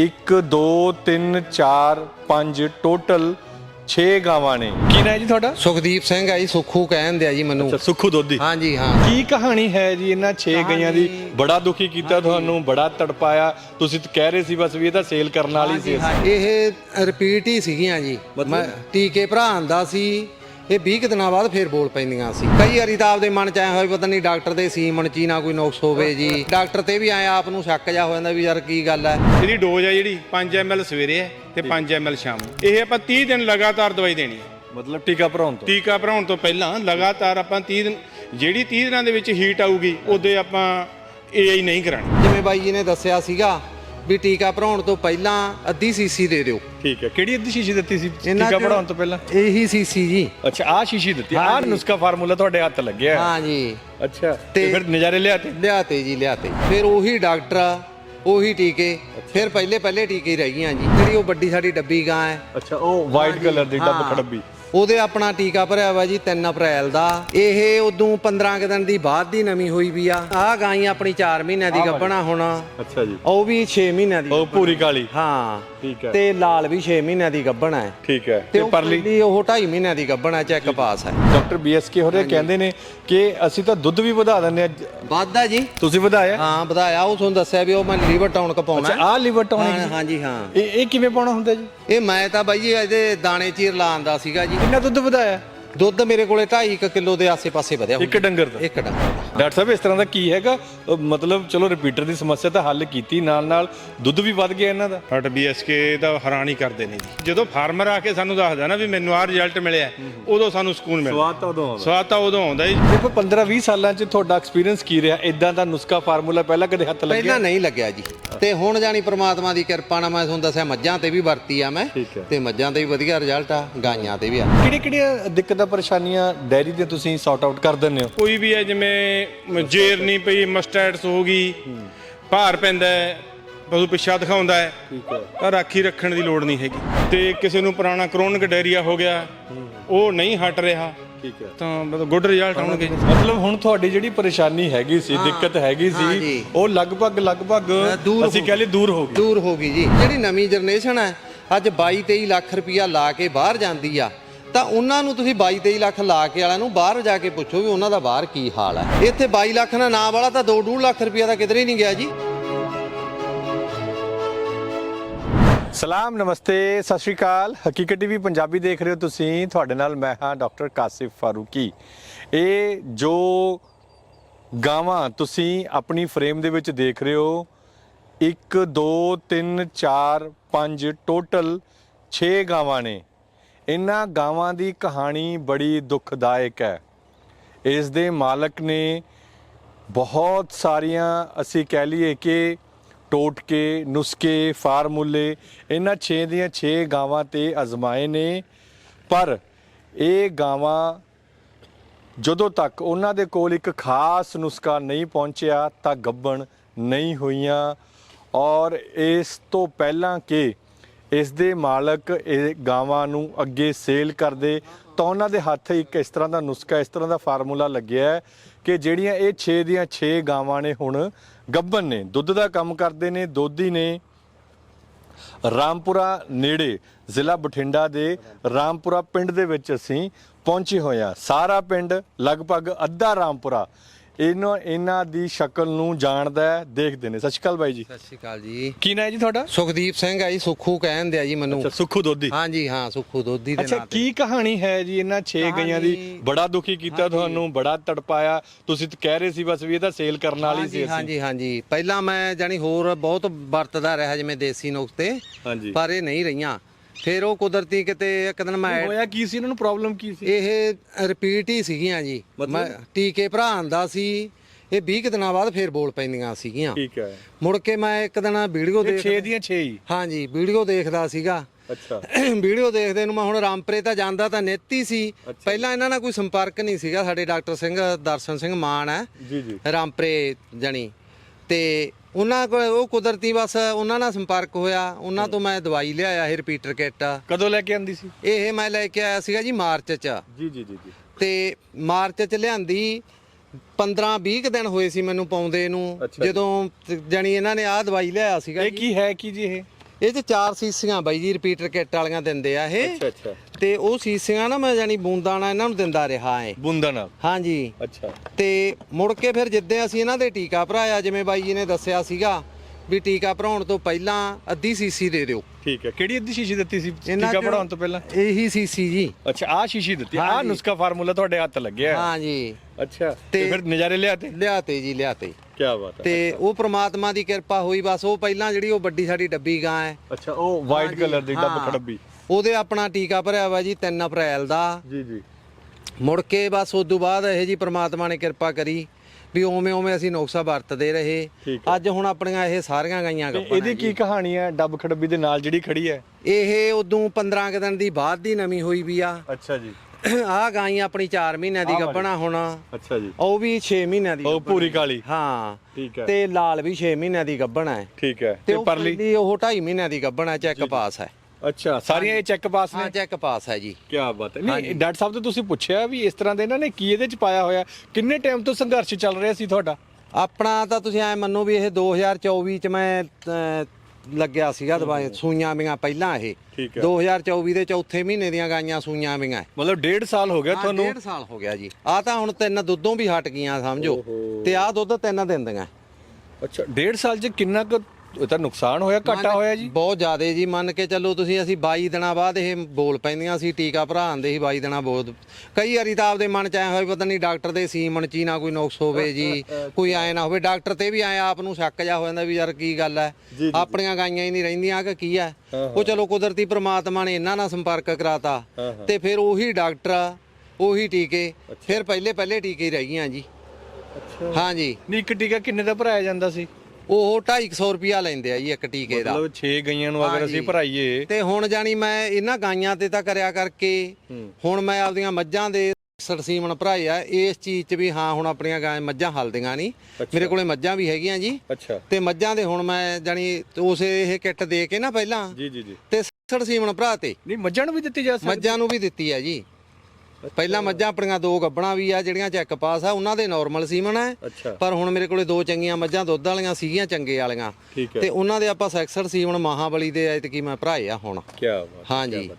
1 2 3 4 5 total 6 ਗਾਵਾਂ ਨੇ। ਕੀ ਨਾਂ ਹੈ ਜੀ ਤੁਹਾਡਾ? ਸੁਖਦੀਪ ਸਿੰਘ ਆ ਜੀ ਸੁਖੂ ਕਹਿੰਦੇ ਆ ਜੀ ਮੈਨੂੰ। ਅੱਛਾ ਸੁਖੂ ਦੋਦੀ ਹਾਂਜੀ ਹਾਂ। ਕੀ ਕਹਾਣੀ ਹੈ ਜੀ ਇਹਨਾਂ 6 ਗਈਆਂ ਦੀ? ਬੜਾ ਦੁਖੀ ਕੀਤਾ ਤੁਹਾਨੂੰ ਬੜਾ ਤੜਪਾਇਆ। ਤੁਸੀਂ ਤਾਂ ਕਹਿ ਰਹੇ ਸੀ ਬਸ ਵੀ ਇਹ ਤਾਂ ਸੇਲ ਕਰਨ ਵਾਲੀ ਸੀ। ਇਹ ਰਿਪੀਟ ਹੀ ਸੀਗੀਆਂ ਜੀ। ਮੈਂ ਟੀਕੇ ਭਰਾ ਆਂਦਾ ਸੀ ਇਹ 20 ਕੁ ਦਿਨਾਂ ਬਾਅਦ ਫੇਰ ਬੋਲ ਪੈਂਦੀਆਂ ਸੀ। ਕਈ ਵਾਰੀ ਤਾਂ ਆਪਦੇ ਮਨ ਚ ਆਇਆ ਹੋਇਆ ਵੀ ਪਤਾ ਨਹੀਂ ਡਾਕਟਰ ਦੇ ਸੀਮਨ ਚ ਹੀ ਨਾ ਕੋਈ ਨੁਕਸ ਹੋਵੇ ਜੀ। ਡਾਕਟਰ ਤੇ ਵੀ ਆਏ ਆਪ ਨੂੰ ਸ਼ੱਕ ਜਾ ਹੋ ਜਾਂਦਾ ਵੀ ਯਾਰ ਕੀ ਗੱਲ ਹੈ ਇਹਦੀ ਡੋਜ਼ ਹੈ ਜਿਹੜੀ 5 ml ਸਵੇਰੇ ਹੈ ਤੇ 5 ml ਸ਼ਾਮ ਨੂੰ। ਇਹ ਆਪਾਂ 30 ਦਿਨ ਲਗਾਤਾਰ ਦਵਾਈ ਦੇਣੀ ਹੈ। ਮਤਲਬ ਟੀਕਾ ਭਰਾਉਣ ਤੋਂ? ਟੀਕਾ ਭਰਾਉਣ ਤੋਂ ਪਹਿਲਾਂ ਲਗਾਤਾਰ ਆਪਾਂ 30 ਦਿਨ ਜਿਹੜੀ 30 ਦਿਨਾਂ ਦੇ ਵਿੱਚ ਹੀਟ ਆਊਗੀ ਉਹਦੇ ਆਪਾਂ ਏਆਈ ਨਹੀਂ ਕਰਾਣੀ ਜਿਵੇਂ ਬਾਈ ਜੀ ਨੇ ਦੱਸਿਆ ਸੀਗਾ ਵੀ ਟੀਕਾ ਭਰਾਉਣ ਤੋਂ ਪਹਿਲਾਂ ਅੱਧੀ ਸੀਸੀ ਦੇ ਦਿਓ। ਠੀਕ ਹੈ। ਕਿਹੜੀ ਅੱਧੀ ਸ਼ੀਸ਼ੀ ਦਿੱਤੀ ਸੀ? ਇਹਨਾਂ ਟੀਕਾ ਚ- ਭਰਾਉਣ ਤੋਂ ਪਹਿਲਾਂ? ਇਹੀ ਸੀਸੀ ਜੀ। ਅੱਛਾ ਆਹ ਸ਼ੀਸ਼ੀ ਦਿੱਤੀ। ਆਹ ਨੁਸਖਾ ਫਾਰਮੂਲਾ ਤੁਹਾਡੇ ਹੱਥ ਲੱਗਿਆ। ਹੈ। ਹਾਂ ਜੀ। ਅੱਛਾ ਤੇ ਤੇ- ਫਿਰ ਨਜ਼ਾਰੇ ਲਿਆਤੇ? ਲਿਆਤੇ ਜੀ ਲਿਆਤੇ। ਫਿਰ ਉਹੀ ਡਾਕਟਰ ਉਹੀ ਟੀਕੇ। ਫਿਰ ਪਹਿਲੇ ਪਹਿਲੇ ਟੀਕੇ ਹੀ ਰਹਿ ਗਈਆਂ ਜੀ। ਜਿਹੜੀ ਉਹ ਵੱਡੀ ਸਾਡੀ ਡੱਬੀ ਗਾਂ ਹੈ। ਅੱਛਾ ਉਹ ਵਾਈਟ ਕਲਰ ਦੀ ਡੱਬ ਹਾਂ। ਖੜੱਬੀ। ਉਹਦੇ ਆਪਣਾ ਟੀਕਾ ਭਰਿਆ ਵਾ ਜੀ 3 ਅਪ੍ਰੈਲ ਦਾ। ਇਹ ਉਦੋਂ 15 ਕੁ ਦਿਨ ਦੀ ਬਾਅਦ ਦੀ ਨਵੀਂ ਹੋਈ ਵੀ ਆ। ਆਹ ਗਾਈ ਆਪਣੀ 4 ਮਹੀਨਿਆਂ ਦੀ ਗੱਭਣਾ ਹੁਣ। ਅੱਛਾ ਜੀ। ਉਹ ਵੀ 6 ਮਹੀਨਿਆਂ ਦੀ ਉਹ ਪੂਰੀ ਕਾਲੀ। ਹਾਂ। ਠੀਕ ਹੈ। ਤੇ ਲਾਲ ਵੀ 6 ਮਹੀਨਿਆਂ ਦੀ ਗੱਭਣਾ ਹੈ। ਠੀਕ ਹੈ। ਤੇ ਤੇ ਉਹ ਪਰਲੀ? ਪਰਲੀ ਉਹ 2.5 ਮਹੀਨਿਆਂ ਦੀ ਗੱਭਣਾ ਚੈੱਕ ਪਾਸ ਹੈ। ਡਾਕਟਰ ਬੀਐਸਕੇ ਹੋਰੇ ਕਹਿੰਦੇ ਨੇ ਕਿ ਅਸੀਂ ਤਾਂ ਦੁੱਧ ਵੀ ਵਧਾ ਦਿੰਦੇ ਆ ਵਾਧਾ ਜੀ। ਤੁਸੀਂ ਵਧਾਇਆ? ਹਾਂ ਵਧਾਇਆ। ਉਹ ਤੁਹਾਨੂੰ ਦੱਸਿਆ ਵੀ ਉਹ ਮੈਂ ਲੀਵਰ ਟਾਉਣ ਕਪਾਉਣਾ ਅੱਛਾ ਆਹ ਲਿਵਰ ਟੌਨਿਕ ਹਾਂ ਹਾਂਜੀ ਹਾਂ। ਇਹ ਇਹ ਕਿਵੇਂ ਪਾਉਣਾ ਹੁੰਦਾ ਜੀ? ਇਹ ਮੈਂ ਤਾਂ ਬਾਈ ਜੀ ਇਹਦੇ ਦਾਣੇ ਚੀਰ ਲਾਉਂਦਾ ਸੀਗਾ ਜੀ। ਕਿੰਨਾ ਦੁੱਧ ਵਧਾਇਆ? ਦੁੱਧ ਮੇਰੇ ਕੋਲੇ 2.5 ਕਿਲੋ ਦੇ ਆਸੇ-ਪਾਸੇ ਵਧਿਆ ਇੱਕ ਡੰਗਰ ਦਾ? ਇੱਕ ਡੰਗਰ ਦਾ। ਡਾਕਟਰ ਸਾਹਿਬ ਇਸ ਤਰ੍ਹਾਂ ਦਾ ਕੀ ਹੈਗਾ? ਅਹ ਮਤਲਬ ਚਲੋ ਰਿਪੀਟਰ ਦੀ ਸਮੱਸਿਆ ਤਾਂ ਹੱਲ ਕੀਤੀ ਨਾਲ ਨਾਲ ਦੁੱਧ ਵੀ ਵੱਧ ਗਿਆ ਇਹਨਾਂ ਦਾ। ਬਟ ਬੀਐਸਕੇ ਦਾ ਹੈਰਾਨੀ ਕਰਦੇ ਨੇ ਜੀ। ਜਦੋਂ ਫਾਰਮਰ ਆ ਕੇ ਸਾਨੂੰ ਦੱਸਦਾ ਨਾ ਵੀ ਮੈਨੂੰ ਆਹ ਰਿਜ਼ਲਟ ਮਿਲਿਆ ਹੈ, ਉਦੋਂ ਸਾਨੂੰ ਸਕੂਨ ਮਿਲਦਾ। ਸਵਾਦ ਤਾਂ ਉਦੋਂ ਆਉਂਦਾ। ਸਵਾਦ ਤਾਂ ਉਦੋਂ ਆਉਂਦਾ ਜੀ। ਦੇਖੋ 15 20 ਸਾਲਾਂ 'ਚ ਤੁਹਾਡਾ ਐਕਸਪੀਰੀਅੰਸ ਕੀ ਰਿਹਾ? ਇਦਾਂ ਦਾ ਨੁਸਖਾ ਫਾਰਮੂਲਾ ਪਹਿਲਾਂ ਕਦੇ ਹੱਥ ਲੱਗਿਆ? ਪਹਿਲਾਂ ਨਹੀਂ ਲੱਗਿਆ ਜੀ। ਤੇ ਹੁਣ ਜਾਨੀ ਪ੍ਰਮਾਤਮਾ ਦੀ ਕਿਰਪਾ ਨਾਲ ਮੈਂ ਤੁਹਾਨੂੰ ਦੱਸਿਆ ਮੱਝਾਂ ਤੇ ਵੀ ਵਰਤੀ ਆ ਮੈਂ। ਠੀਕ ਹੈ। ਤੇ ਮੱਝਾਂ ਤੇ ਵੀ ਵਧੀਆ ਰਿਜ਼ਲਟ ਆ ਗਾਈਆਂ ਤੇ ਵੀ ਆ। ਕਿਹੜੀਆਂ ਕਿਹੜੀਆਂ ਦਿੱਕਤਾਂ ਪਰੇਸ਼ਾਨੀਆਂ ਡੈਰੀ ਦੀਆਂ ਤੁਸੀਂ ਸੌਟ ਆਊਟ ਕਰ ਦਿੰਦੇ ਹੋ? ਕੋਈ ਵੀ ਹੈ ਜਿਵੇਂ ਜੇਰ ਨਹੀਂ ਪਈ ਮਸਟੈਟਸ ਹੋ ਗਈ ਭਾਰ ਪੈਂਦਾ ਹੈ ਪਸ਼ੂ ਪਿੱਛਾ ਦਿਖਾਉਂਦਾ ਹੈ ਠੀਕ ਹੈ। ਤਾਂ ਰਾਖੀ ਰੱਖਣ ਦੀ ਲੋੜ ਨਹੀਂ ਹੈਗੀ। ਤੇ ਕਿਸੇ ਨੂੰ ਪੁਰਾਣਾ ਕਰੋਨਿਕ ਡਾਇਰੀਆ ਹੋ ਗਿਆ ਉਹ ਨਹੀਂ ਹਟ ਰਿਹਾ ਠੀਕ ਹੈ। ਤਾਂ ਮਤਲਬ ਗੁੱਡ ਰਿਜ਼ਲਟ ਆਉਣਗੇ। ਮਤਲਬ ਹੁਣ ਤੁਹਾਡੀ ਜਿਹੜੀ ਪਰੇਸ਼ਾਨੀ ਹੈਗੀ ਸੀ ਦਿੱਕਤ ਹੈਗੀ ਸੀ। ਉਹ ਲਗਭਗ ਲਗਭਗ ਅਸੀਂ ਕਹ ਲਈ ਦੂਰ ਹੋ ਗਈ। ਦੂਰ ਹੋ ਗਈ ਜੀ। ਜਿਹੜੀ ਨਵੀਂ ਜਨਰੇਸ਼ਨ ਹੈ ਅੱਜ 22 23 ਲੱਖ ਰੁਪਇਆ ਲਾ ਕੇ ਬਾਹਰ ਜਾਂਦੀ ਆ। ਤਾਂ ਉਹਨਾਂ ਨੂੰ ਤੁਸੀਂ 22 23 ਲੱਖ ਲਾ ਕੇ ਵਾਲਿਆਂ ਨੂੰ ਬਾਹਰ ਜਾ ਕੇ ਪੁੱਛੋ ਵੀ ਉਹਨਾਂ ਦਾ ਬਾਹਰ ਕੀ ਹਾਲ ਹੈ। ਇੱਥੇ 22 ਲੱਖ ਨਾਲ ਨਾਂ ਵਾਲਾ ਤਾਂ 2 2 ਲੱਖ ਰੁਪਇਆ ਤਾਂ ਕਿਧਰੇ ਨਹੀਂ ਗਿਆ ਜੀ। ਸਲਾਮ, ਨਮਸਤੇ, ਸਤਿ ਸ਼੍ਰੀ ਅਕਾਲ। ਹਕੀਕਤ ਟੀਵੀ ਪੰਜਾਬੀ ਦੇਖ ਰਹੇ ਹੋ ਤੁਸੀਂ। ਤੁਹਾਡੇ ਨਾਲ ਮੈਂ ਹਾਂ ਡਾਕਟਰ ਕਾਸਿਫ ਫਾਰੂਕੀ। ਇਹ ਜੋ ਗਾਵਾਂ ਤੁਸੀਂ ਆਪਣੀ ਫਰੇਮ ਦੇ ਵਿੱਚ ਦੇਖ ਰਹੇ ਹੋ 1 2 3 4 5 ਟੋਟਲ 6 ਗਾਵਾਂ ਨੇ। ਇਹਨਾਂ ਗਾਵਾਂ ਦੀ ਕਹਾਣੀ ਬੜੀ ਦੁਖਦਾਇਕ ਹੈ। ਇਸ ਦੇ ਮਾਲਕ ਨੇ ਬਹੁਤ ਸਾਰੀਆਂ, ਅਸੀਂ ਕਹਿ ਲਈਏ ਕਿ ਟੋਟਕੇ, ਨੁਸਖੇ, ਫਾਰਮੂਲੇ ਇਹਨਾਂ 6 ਦੀਆਂ 6 ਗਾਵਾਂ ਤੇ ਅਜ਼ਮਾਏ ਨੇ। ਪਰ ਇਹ ਗਾਵਾਂ ਜਦੋਂ ਤੱਕ ਉਹਨਾਂ ਦੇ ਕੋਲ ਇੱਕ ਖਾਸ ਨੁਸਖਾ ਨਹੀਂ ਪਹੁੰਚਿਆ, ਤਾਂ ਗੱਬਣ ਨਹੀਂ ਹੋਈਆਂ। ਔਰ ਇਸ ਤੋਂ ਪਹਿਲਾਂ ਕਿ ਇਸ ਦੇ ਮਾਲਕ ਇਹ ਗਾਵਾਂ ਨੂੰ ਅੱਗੇ ਸੇਲ ਕਰਦੇ ਤਾਂ ਉਹਨਾਂ ਦੇ ਹੱਥ ਇੱਕ ਇਸ ਤਰ੍ਹਾਂ ਦਾ ਨੁਸਖਾ, ਇਸ ਤਰ੍ਹਾਂ ਦਾ ਫਾਰਮੂਲਾ ਲੱਗਿਆ ਹੈ ਕਿ ਜਿਹੜੀਆਂ ਇਹ 6 ਦੀਆਂ 6 ਗਾਵਾਂ ਨੇ ਹੁਣ ਗੱਬਨ ਨੇ, ਦੁੱਧ ਦਾ ਕੰਮ ਕਰਦੇ ਨੇ, ਦੋਧੀ ਨੇ ਰਾਮਪੁਰਾ ਨੇੜੇ, ਜ਼ਿਲ੍ਹਾ ਬਠਿੰਡਾ ਦੇ ਰਾਮਪੁਰਾ ਪਿੰਡ ਦੇ ਵਿੱਚ ਅਸੀਂ ਪਹੁੰਚੇ ਹੋਏ ਹਾਂ। ਸਾਰਾ ਪਿੰਡ ਲਗਭਗ ਅੱਧਾ ਰਾਮਪੁਰਾ ਇਹਨਾਂ ਇਹਨਾਂ ਦੀ ਸ਼ਕਲ ਨੂੰ ਜਾਣਦਾ ਹੈ ਦੇਖਦੇ ਨੇ। ਸਤਿ ਸ਼੍ਰੀ ਅਕਾਲ ਬਾਈ ਜੀ। ਸਤਿ ਸ਼੍ਰੀ ਅਕਾਲ ਜੀ। ਕੀ ਨਾਂ ਹੈ ਜੀ ਤੁਹਾਡਾ? ਸੁਖਦੀਪ ਸਿੰਘ ਆ ਜੀ ਸੁਖੂ ਕਹਿੰਦੇ ਆ ਜੀ ਮੈਨੂੰ। ਅੱਛਾ ਸੁਖੂ ਦੋਦੀ ਹਾਂਜੀ ਹਾਂ ਸੁਖੂ ਦੋਦੀ ਦੇ ਅੱਛਾ ਨਾਂ ਤੇ। ਕੀ ਕਹਾਣੀ ਹੈ ਜੀ ਇਹਨਾਂ 6 ਗਈਆਂ ਦੀ? ਬੜਾ ਦੁਖੀ ਕੀਤਾ ਤੁਹਾਨੂੰ ਬੜਾ ਤੜਪਾਇਆ। ਤੁਸੀਂ ਤਾਂ ਕਹਿ ਰਹੇ ਸੀ ਬਸ ਵੀ ਇਹ ਤਾਂ ਸੇਲ ਕਰਨ ਵਾਲੀ ਸੀ ਹਾਂਜੀ ਅਸੀਂ। ਹਾਂਜੀ ਹਾਂਜੀ। ਪਹਿਲਾਂ ਮੈਂ ਜਾਨੀ ਹੋਰ ਬਹੁਤ ਵਰਤਦਾ ਰਿਹਾ ਜਿਵੇਂ ਦੇਸੀ ਨੁਕਤੇ ਹਾਂਜੀ। ਪਰ ਇਹ ਨਹੀਂ ਰਹੀਆਂ। ਫਿਰ ਉਹ ਕੁਦਰਤੀ ਕਿਤੇ ਇੱਕ ਦਿਨ ਮੈਂ ਹੋਇਆ? ਕੀ ਸੀ? ਇਹਨਾਂ ਨੂੰ ਪ੍ਰੋਬਲਮ ਕੀ ਸੀ? ਇਹ ਰਿਪੀਟ ਹੀ ਸੀਗੀਆਂ ਜੀ। ਮੈਂ ਟੀਕੇ ਭਰਾ ਆਂਦਾ ਸੀ। ਇਹ 20 ਕੁ ਦਿਨਾਂ ਬਾਅਦ ਫੇਰ ਬੋਲ ਪੈਂਦੀਆਂ ਸੀਗੀਆਂ। ਠੀਕ ਹੈ। ਮੁੜ ਕੇ ਮੈਂ ਇੱਕ ਦਿਨ ਵੀਡੀਓ ਦੇਖ 6 ਦੀਆਂ 6 ਹੀ। ਹਾਂਜੀ ਵੀਡੀਓ ਦੇਖਦਾ ਸੀਗਾ। ਅੱਛਾ। ਵੀਡੀਓ ਦੇਖਦੇ ਨੂੰ ਮੈਂ ਹੁਣ ਰਾਮਪਰੇ ਤਾਂ ਜਾਂਦਾ ਤਾਂ ਨਿੱਤ ਸੀ। ਪਹਿਲਾਂ ਇਹਨਾਂ ਨਾਲ ਕੋਈ ਸੰਪਰਕ ਨਹੀਂ ਸੀਗਾ। ਸਾਡੇ ਡਾਕਟਰ ਸਿੰਘ ਦਰਸ਼ਨ ਸਿੰਘ ਮਾਨ ਹੈ। ਜੀ ਜੀ। ਰਾਮਪਰੇ ਜਣੀ। ਤੇ ਉਹਨਾਂ ਕੋਲ ਉਹ ਕੁਦਰਤੀ ਬਸ ਉਹਨਾਂ ਨਾਲ ਸੰਪਰਕ ਹੋਇਆ ਉਹਨਾਂ ਤੋਂ ਮੈਂ ਦਵਾਈ ਲਿਆਇਆ ਇਹ ਰਿਪੀਟਰ ਕਿੱਟ। ਕਦੋਂ ਲੈ ਕੇ ਆਂਦੀ ਸੀ? ਇਹ ਮੈਂ ਲੈ ਕੇ ਆਇਆ ਸੀਗਾ ਜੀ ਮਾਰਚ ਚ। ਜੀ ਜੀ ਜੀ ਜੀ। ਤੇ ਮਾਰਚ ਚ ਲਿਆਂਦੀ 15 20 ਦਿਨ ਹੋਏ ਸੀ ਮੈਨੂੰ ਪਾਉਂਦੇ ਨੂੰ। ਅੱਛਾ ਜੀ। ਜਦੋਂ ਜਾਨੀ ਇਹਨਾਂ ਨੇ ਆਹ ਦਵਾਈ ਲਿਆਇਆ ਸੀਗਾ ਇਹ ਜੀ। ਕੀ ਹੈ ਕੀ ਜੀ ਇਹ? ਇਹ ਚ ਚਾਰ ਸੀਸੀਆਂ ਬਾਈ ਜੀ ਰਿਪੀਟਰ ਕਿੱਟ ਵਾਲੀਆਂ ਦਿੰਦੇ ਆ ਇਹ। ਅੱਛਾ ਤੇ ਉਹ ਸੀਸੀਆਂ ਨਾ ਮੈਂ ਜਾਨੀ ਬੂੰਦਾਣਾ ਇਹਨਾਂ ਨੂੰ ਦਿੰਦਾ ਰਿਹਾ ਏ ਬੁੰਦਾ ਨਾਲ? ਹਾਂਜੀ। ਅੱਛਾ। ਤੇ ਮੁੜ ਕੇ ਫਿਰ ਜਿੱਦੇ ਅਸੀਂ ਇਹਨਾਂ ਦੇ ਟੀਕਾ ਭਰਾਇਆ ਜਿਵੇਂ ਬਾਈ ਜੀ ਨੇ ਦੱਸਿਆ ਸੀਗਾ ਵੀ ਟੀਕਾ ਭਰਾਉਣ ਤੋਂ ਪਹਿਲਾਂ ਅੱਧੀ ਸੀਸੀ ਦੇ ਦਿਓ। ਠੀਕ ਹੈ। ਕਿਹੜੀ ਅੱਧੀ ਸ਼ੀਸ਼ੀ ਦਿੱਤੀ ਸੀ? ਇਹਨਾਂ ਟੀਕਾ ਚੋਂ- ਪੜਾਉਣ ਤੋਂ ਪਹਿਲਾਂ? ਇਹੀ ਸੀਸੀ ਜੀ। ਅੱਛਾ ਆਹ ਸ਼ੀਸ਼ੀ ਦਿੱਤੀ। ਆਹ ਹਾਂਜੀ। ਨੁਸਖਾ ਫਾਰਮੂਲਾ ਤੁਹਾਡੇ ਹੱਥ ਲੱਗਿਆ। ਹੈ। ਹਾਂਜੀ। ਅੱਛਾ। ਤੇ ਤੇ- ਫਿਰ ਨਜ਼ਾਰੇ ਲਿਆਤੇ ਲਿਆਤੇ ਜੀ ਲਿਆਤੇ ਕੀ ਬਾਤ ਹੈ। ਤੇ ਉਹ ਪ੍ਰਮਾਤਮਾ ਦੀ ਕਿਰਪਾ ਹੋਈ ਬਸ ਉਹ ਪਹਿਲਾਂ ਜਿਹੜੀ ਉਹ ਵੱਡੀ ਸਾਡੀ ਡੱਬੀ ਗਾਂ ਹੈ। ਅੱਛਾ ਉਹ ਵਾਈਟ ਕਲਰ ਦੀ ਡੱਬ। ਖੜੱਬੀ। ਉਹਦੇ ਆਪਣਾ ਟੀਕਾ ਭਰਿਆ ਵਾ ਜੀ 3 ਅਪ੍ਰੈਲ ਦਾ। ਜੀ ਜੀ। ਮੁੜ ਕੇ ਬਸ ਉਸ ਤੋਂ ਬਾਅਦ ਇਹ ਜੀ ਪ੍ਰਮਾਤਮਾ ਨੇ ਕਿਰਪਾ ਕਰੀ ਵੀ ਉਵੇਂ ਉਵੇਂ ਅਸੀਂ ਨੁਕਸਾ ਵਰਤਦੇ ਰਹੇ। ਅੱਜ ਹੁਣ ਆਪਣੀਆਂ ਇਹ ਸਾਰੀਆਂ ਗਾਈਆਂ ਗੱਭਣ ਇਹਦੀ ਕੀ ਕਹਾਣੀ ਹੈ? ਡੱਬ ਖੜੱਬੀ ਦੇ ਨਾਲ ਜਿਹੜੀ ਖੜੀ ਹੈ। ਇਹ ਉਦੋਂ 15 ਕੁ ਦਿਨ ਦੀ ਬਾਅਦ ਦੀ ਨਵੀਂ ਹੋਈ ਵੀ ਆ। ਅੱਛਾ ਜੀ। ਆਹ ਗਾਈਆਂ ਆਪਣੀ 4 ਮਹੀਨਿਆਂ ਦੀ। ਗੱਭਣਾ ਹੁਣ। ਅੱਛਾ ਜੀ। ਉਹ ਵੀ 6 ਮਹੀਨਿਆਂ ਦੀ ਉਹ ਪੂਰੀ ਕਾਲੀ। ਹਾਂ। ਠੀਕ ਹੈ। ਤੇ ਲਾਲ ਵੀ 6 ਮਹੀਨਿਆਂ ਦੀ ਗੱਭਣ ਹੈ। ਠੀਕ ਹੈ। ਤੇ ਪਰਲੀ? ਉਹ 2.5 ਮਹੀਨਿਆਂ ਦੀ ਗੱਭਣ ਹੈ ਚੈੱਕ ਪਾਸ ਹੈ। ਅੱਛਾ ਸਾਰੀਆਂ ਇਹ ਚੈੱਕ ਪਾਸ ਹਾਂ ਨੇ ਚੈੱਕ ਪਾਸ ਹੈ ਜੀ। ਕੀ ਬਾਤ ਹੈ। ਨਹੀਂ ਡਾਕਟਰ ਸਾਹਿਬ ਤੋਂ ਤੁਸੀਂ ਪੁੱਛਿਆ ਵੀ ਇਸ ਤਰ੍ਹਾਂ ਦੇ ਇਹਨਾਂ ਨੇ ਕੀ ਇਹਦੇ ਚ ਪਾਇਆ ਹੋਇਆ? ਕਿੰਨੇ ਟਾਈਮ ਤੋਂ ਸੰਘਰਸ਼ ਚੱਲ ਰਿਹਾ ਸੀ ਤੁਹਾਡਾ? ਆਪਣਾ ਤਾਂ ਤੁਸੀਂ ਐ ਮੰਨੋ ਵੀ ਇਹ 2024 ਚ ਮੈਂ ਲੱਗਿਆ ਸੀਗਾ ਦਵਾਈ ਸੂਈਆਂ ਵੀਆਂ ਪਹਿਲਾਂ ਇਹ। ਠੀਕ ਹੈ। 2024 ਦੇ ਚੌਥੇ ਮਹੀਨੇ ਦੀਆਂ ਗਾਈਆਂ ਸੂਈਆਂ ਵੀਆਂ ਮਤਲਬ ਡੇਢ ਸਾਲ ਹੋ ਗਿਆ ਤੁਹਾਨੂੰ? ਡੇਢ ਸਾਲ ਹੋ ਗਿਆ ਜੀ। ਆ ਤਾਂ ਹੁਣ ਤਿੰਨ ਦੁੱਧੋਂ ਵੀ ਹਟ ਗਈਆਂ ਸਮਝੋ। ਤੇ ਆ ਦੁੱਧ ਤਿੰਨ ਦਿੰਦੀਆਂ ਅੱਛਾ ਡੇਢ ਸਾਲ ਚ ਕਿੰਨਾ ਕੁ ਇਹ ਤਾਂ ਨੁਕਸਾਨ ਹੋਇਆ ਘਾਟਾ ਹੋਇਆ ਜੀ? ਬਹੁਤ ਜ਼ਿਆਦੇ ਜੀ ਮੰਨ ਕੇ ਚੱਲੋ ਤੁਸੀਂ ਅਸੀਂ 22 ਦਿਨਾਂ ਬਾਅਦ ਇਹ ਬੋਲ ਪੈਂਦੀਆਂ ਸੀ ਟੀਕਾ ਭਰਾਉਂਦੇ ਸੀ 22 ਦਿਨਾਂ ਬਾਅਦ ਕਈ ਵਾਰੀ ਤਾਂ ਆਪਦੇ ਮਨ ਚ ਆਇਆ ਹੋਵੇ ਪਤਾ ਨਹੀਂ ਡਾਕਟਰ ਦੇ ਸੀਮਨ ਚ ਹੀ ਨਾ ਕੋਈ ਨੁਕਸ ਹੋਵੇ ਜੀ ਕੋਈ ਐ ਨਾ ਹੋਵੇ। ਡਾਕਟਰ ਤੇ ਵੀ ਐ ਆਪ ਨੂੰ ਸ਼ੱਕ ਜਾ ਹੋ ਜਾਂਦਾ ਵੀ ਯਾਰ ਕੀ ਗੱਲ ਹੈ ਆਪਣੀਆਂ ਗਾਈਆਂ ਹੀ ਨਹੀਂ ਰਹਿੰਦੀਆਂ ਕਿ ਕੀ ਹੈ ਉਹ ਚਲੋ ਕੁਦਰਤੀ ਪ੍ਰਮਾਤਮਾ ਨੇ ਇਹਨਾਂ ਨਾਲ ਸੰਪਰਕ ਕਰਾਤਾ। ਤੇ ਫਿਰ ਉਹੀ ਡਾਕਟਰ ਉਹੀ ਟੀਕੇ ਫਿਰ ਪਹਿਲੇ ਪਹਿਲੇ ਟੀਕੇ ਹੀ ਰਹਿ ਗਈਆਂ ਜੀ। ਹਾਂਜੀ ਨਹੀਂ ਇੱਕ ਟੀਕਾ ਕਿੰਨੇ ਦਾ ਭਰਾਇਆ ਜਾਂਦਾ ਸੀ? ਉਹ 250 ਰੁਪਿਆ ਲੈਂਦੇ ਆ ਜੀ ਇੱਕ ਟੀਕੇ ਦਾ। ਮਤਲਬ 6 ਗਈਆਂ ਨੂੰ ਅਗਰ ਅਸੀਂ। ਭਰਾਈਏ। ਤੇ ਹੁਣ ਜਾਨੀ ਮੈਂ ਇਹਨਾਂ ਗਾਈਆਂ ਤੇ ਤਾਂ ਕਰਿਆ ਕਰਕੇ ਹੁਣ ਮੈਂ ਆਪਦੀਆਂ ਮੱਝਾਂ ਦੇ ਸਰਸੀਮਣ ਭਰਾਏ ਆ ਇਸ ਚੀਜ਼ 'ਚ ਵੀ ਹਾਂ ਹੁਣ ਆਪਣੀਆਂ ਗਾਂ ਮੱਝਾਂ ਹਲਦੀਆਂ ਨਹੀਂ। ਮੇਰੇ ਕੋਲੇ ਮੱਝਾਂ ਵੀ ਹੈਗੀਆਂ ਜੀ। ਤੇ ਮੱਝਾਂ ਦੇ ਹੁਣ ਮੈਂ ਜਾਨੀ ਉਸੇ ਇਹ ਕਿੱਟ ਦੇ ਕੇ ਨਾ ਪਹਿਲਾਂ ਜੀ ਜੀ ਜੀ। ਤੇ ਸਰਸੀਮਣ ਭਰਾ ਤੇ ਨਹੀਂ ਮੱਝਾਂ ਨੂੰ ਵੀ ਦਿੱਤੀ ਜਾ ਸਕਦੀ। ਮੱਝਾਂ ਨੂੰ ਵੀ ਦਿੱਤੀ ਹੈ ਜੀ। ਪਹਿਲਾਂ ਮੱਝਾਂ ਆਪਣੀਆਂ ਦੋ ਗੱਬਣਾ ਵੀ ਆ ਜਿਹੜੀਆਂ ਚੈੱਕ ਪਾਸ ਆ ਉਹਨਾਂ ਦੇ ਨਾਰਮਲ ਸੀਮਨ ਹੈ ਪਰ ਹੁਣ ਮੇਰੇ ਕੋਲੇ ਦੋ ਚੰਗੀਆਂ ਮੱਝਾਂ ਦੁੱਧ ਵਾਲੀਆਂ ਸੀਗੀਆਂ ਚੰਗੇ ਵਾਲੀਆਂ। ਤੇ ਉਹਨਾਂ ਦੇ ਆਪਾਂ ਸੈਕਸਰ ਸੀਮਨ ਮਹਾਬਲੀ ਦੇ ਐਤਕੀ ਮੈਂ ਭਰਾਏ ਆ ਹੁਣ। ਕੀ ਬਾਤ ਹਾਂਜੀ।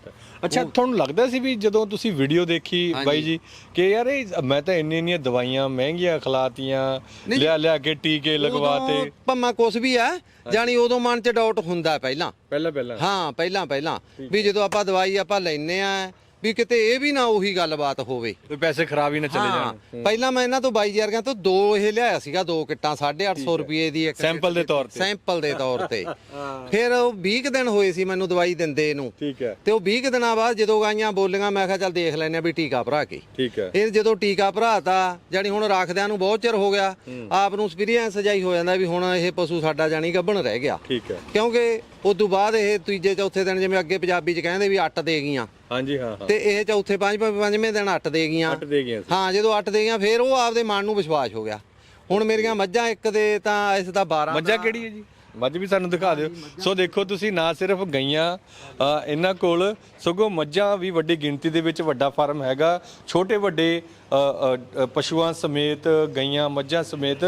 ਅੱਛਾ ਤੁਹਾਨੂੰ ਲੱਗਦਾ ਸੀ ਵੀ ਜਦੋਂ ਤੁਸੀਂ ਵੀਡੀਓ ਦੇਖੀ ਬਾਈ ਜੀ ਕਿ ਯਾਰ ਇਹ ਮੈਂ ਤਾਂ ਇੰਨੀ ਇੰਨੀਆਂ ਦਵਾਈਆਂ ਮਹਿੰਗੀਆਂ ਖਲਾਤੀਆਂ ਲਿਆ ਲਿਆ ਕੇ ਟੀਕੇ ਲਗਵਾਤੇ। ਭਾਵੇਂ ਕੁਛ ਵੀ ਆ ਜਾਨੀ ਉਦੋਂ ਮਨ 'ਚ ਡਾਊਟ ਹੁੰਦਾ ਪਹਿਲਾਂ। ਪਹਿਲਾਂ ਪਹਿਲਾਂ। ਹਾਂ ਪਹਿਲਾਂ ਪਹਿਲਾਂ। ਵੀ ਜਦੋਂ ਆਪਾਂ ਦਵਾਈ ਆਪਾਂ ਲੈਨੇ ਆ ਵੀ ਕਿਤੇ ਇਹ ਵੀ ਨਾ ਉਹੀ ਗੱਲਬਾਤ ਹੋਵੇ। ਵੀ ਪੈਸੇ ਖਰਾਬ ਹੀ ਨਾ ਚਲੇ ਹਾਂ ਜਾਣ ਪਹਿਲਾਂ ਮੈਂ ਇਹਨਾਂ ਤੋਂ ਬਾਈ ਵਰਗਿਆਂ ਤੋਂ ਦੋ ਇਹ ਲਿਆਇਆ ਸੀਗਾ ਦੋ ਕਿੱਟਾਂ 850 ਰੁਪਏ ਦੀ ਇੱਕ ਸੈਂਪਲ ਦੇ ਤੌਰ ਤੇ। ਸੈਂਪਲ ਦੇ ਤੌਰ ਤੇ। ਫਿਰ ਉਹ 20 ਕੁ ਦਿਨ ਹੋਏ ਸੀ ਮੈਨੂੰ ਦਵਾਈ ਦਿੰਦੇ ਨੂੰ। ਠੀਕ ਹੈ। ਤੇ ਉਹ 20 ਕੁ ਦਿਨਾਂ ਬਾਅਦ ਜਦੋਂ ਗਾਈਆਂ ਬੋਲੀਆਂ ਮੈਂ ਕਿਹਾ ਚੱਲ ਦੇਖ ਲੈਨੇ ਆ ਵੀ ਟੀਕਾ ਭਰਾ ਕੇ। ਠੀਕ ਹੈ। ਇਹ ਜਦੋਂ ਟੀਕਾ ਭਰਾਤਾ ਜਾਨੀ ਹੁਣ ਰੱਖਦਿਆਂ ਨੂੰ ਬਹੁਤ ਚਿਰ ਹੋ ਗਿਆ ਆਪ ਨੂੰ ਐਕਸਪੀਰੀਅੰਸ ਜਾਈ ਹੋ ਜਾਂਦਾ ਵੀ ਹੁਣ ਇਹ ਪਸ਼ੂ ਸਾਡਾ ਜਾਨੀ ਗੱਭਣ ਰਹਿ ਗਿਆ। ਠੀਕ ਹੈ। ਕਿਉਂਕਿ ਉਸ ਤੋਂ ਬਾਅਦ ਇਹ ਤੀਜੇ ਚੌਥੇ ਦਿਨ ਜਿਵੇਂ ਅੱਗੇ ਪੰਜਾਬੀ ਚ ਕਹਿੰਦੇ ਵੀ ਅੱਟ ਦੇ ਗਈਆਂ। ਹਾਂਜੀ ਹਾਂ ਹਾਂ। ਤੇ ਇਹ ਚੌਥੇ ਪੰਜਵੇਂ ਪੰਜਵੇਂ ਦਿਨ ਅੱਟ ਦੇ ਗਈਆਂ। ਕੱਟ ਦੇ ਸੀ। ਹਾਂ ਜਦੋਂ ਅੱਟ ਦੇ ਗਈਆਂ ਫਿਰ ਉਹ ਆਪਦੇ ਮਨ ਨੂੰ ਵਿਸ਼ਵਾਸ ਹੋ ਗਿਆ। ਹੁਣ ਮੇਰੀਆਂ ਮੱਝਾਂ ਇੱਕ ਦੇ ਤਾਂ ਇਸ ਦਾ 12 ਮੱਝਾਂ ਕਿਹੜੀ ਹੈ ਜੀ? ਮੱਝ ਵੀ ਸਾਨੂੰ ਦਿਖਾ ਦਿਓ। ਸੋ ਦੇਖੋ ਤੁਸੀਂ ਨਾ ਸਿਰਫ ਗਈਆਂ ਇਹਨਾਂ ਕੋਲ ਸਗੋਂ ਮੱਝਾਂ ਵੀ ਵੱਡੀ ਗਿਣਤੀ ਦੇ ਵਿੱਚ ਵੱਡਾ ਫਾਰਮ ਹੈਗਾ। ਛੋਟੇ ਵੱਡੇ ਪਸ਼ੂਆਂ ਸਮੇਤ ਗਈਆਂ ਮੱਝਾਂ ਸਮੇਤ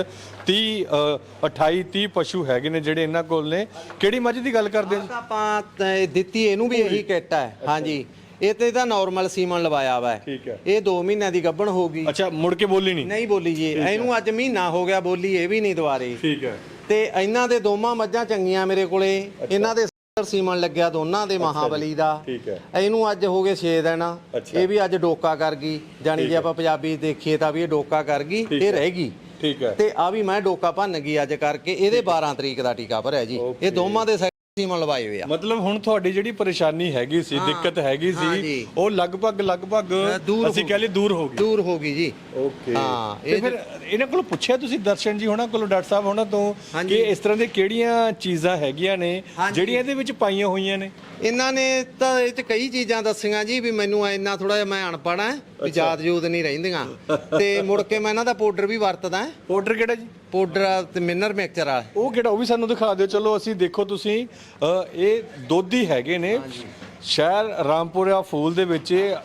30 ਅ, 28 30 ਪਸ਼ੂ ਹੈਗੇ ਨੇ ਜਿਹੜੇ ਇਹਨਾਂ ਕੋਲ ਨੇ। ਕਿਹੜੀ ਮੱਝ ਦੀ ਗੱਲ ਕਰਦੇ ਆਪਾਂ ਦਿੱਤੀ ਇਹਨੂੰ ਵੀ ਇਹੀ ਕਿੱਟ ਹੈ। ਹਾਂਜੀ। ਇਹ ਤੇ ਤਾਂ ਨਾਰਮਲ ਸੀਮਨ ਲਵਾਇਆ ਵਾ। ਠੀਕ ਹੈ। ਇਹ 2 ਮਹੀਨਿਆਂ ਦੀ ਗੱਭਣ ਹੋਊਗੀ। ਅੱਛਾ ਮੁੜ ਕੇ ਬੋਲੀ ਨਹੀਂ? ਨਹੀਂ ਬੋਲੀ ਜੀ। ਇਹਨੂੰ ਅੱਜ ਮਹੀਨਾ ਹੋ ਗਿਆ ਬੋਲੀ ਇਹ ਵੀ ਨਹੀਂ ਦੁਬਾਰੇ। ਠੀਕ ਹੈ। ਤੇ ਇਹਨਾਂ ਦੇ ਦੋਵਾਂ ਮੱਝਾਂ ਚੰਗੀਆਂ ਮੇਰੇ ਕੋਲੇ। ਇਹਨਾਂ ਦੇ ਸਰ ਸੀਮਨ ਲੱਗਿਆ ਦੋਨਾਂ ਦੇ ਮਹਾਬਲੀ ਦਾ। ਠੀਕ ਹੈ। ਇਹਨੂੰ ਅੱਜ ਹੋ ਗਏ 6 ਦਿਨ। ਇਹ ਵੀ ਅੱਜ ਡੋਕਾ ਕਰ ਗਈ। ਜਾਨੀ ਜੇ ਆਪਾਂ ਪੰਜਾਬੀ ਦੇਖੀਏ ਤਾਂ ਵੀ ਇਹ ਡੋਕਾ ਕਰ ਗਈ ਇਹ। ਰਹਿ ਗਈ। ਠੀਕ ਹੈ। ਤੇ ਆ ਵੀ ਮੈਂ ਡੋਕਾ ਭੰਨ ਗਈ ਅੱਜ ਕਰਕੇ। ਇਹਦੇ 12 ਤਰੀਕ ਦਾ ਟੀਕਾ ਭਰਿਆ ਜੀ। ਇਹ ਦੋਵਾਂ ਦੇ ਸੀਮਨ ਲਵਾਏ ਹੋਏ ਆ। ਮਤਲਬ ਹੁਣ ਤੁਹਾਡੀ ਜਿਹੜੀ ਪਰੇਸ਼ਾਨੀ ਹੈਗੀ ਸੀ ਦਿੱਕਤ ਹੈਗੀ ਹਾਂ ਸੀ ਜੀ। ਉਹ ਲਗਭਗ ਲਗਭਗ ਦੂਰ ਅਸੀਂ ਹੋ ਕਹਿ ਲਈ ਦੂਰ ਹੋ ਗਈ। ਦੂਰ ਹੋ ਗਈ ਜੀ। ਓਕੇ ਹਾਂ, ਤੇ ਇਹ ਫਿਰ ਇਹਨਾਂ ਕੋਲ ਪੁੱਛਿਆ ਤੁਸੀਂ ਦਰਸ਼ਨ ਜੀ ਹੋਣਾ ਕੋਲੋਂ ਡਾਕਟਰ ਸਾਹਿਬ ਹੋਣਾ ਤੋਂ ਹਾਂਜੀ। ਕਿ ਇਸ ਤਰ੍ਹਾਂ ਦੇ ਕਿਹੜੀਆਂ ਚੀਜ਼ਾਂ ਹੈਗੀਆਂ ਨੇ ਹਾਂਜੀ। ਜਿਹੜੀਆਂ ਇਹਦੇ ਵਿੱਚ ਪਾਈਆਂ ਹੋਈਆਂ ਨੇ? ਇਹਨਾਂ ਨੇ ਤਾਂ ਇਹ ਚ ਕਈ ਚੀਜ਼ਾਂ ਦੱਸੀਆਂ ਜੀ ਵੀ ਮੈਨੂੰ ਇੰਨਾ ਥੋੜਾ ਜਿਹਾ ਮੈਂ ਅਨਪੜ੍ਹ ਆ ਵੀ ਯਾਦ ਯੂਦ ਨਹੀਂ ਰਹਿੰਦੀਆਂ। ਤੇ ਮੁੜ ਕੇ ਮੈਂ ਇਹਨਾਂ ਦਾ ਪਾਊਡਰ ਵੀ ਵਰਤਦਾ। ਪਾਊਡਰ ਕਿਹੜਾ ਜੀ? ਪਾਊਡਰ ਤੇ ਮਿਨਰ ਮਿਕਸਚਰ ਆ। ਉਹ ਕਿਹੜਾ ਉਹ ਵੀ ਸਾਨੂੰ ਦਿਖਾ ਦਿਓ। ਚਲੋ ਅਸੀਂ ਦੇਖੋ ਤੁਸੀਂ ਅ, ਇਹ ਦੋਧੀ ਹੈਗੇ ਨੇ। ਸ਼ਹਿਰ ਰਾਮਪੁਰਾ ਫੂਲ ਦੇ ਵਿੱਚ। ਇਹ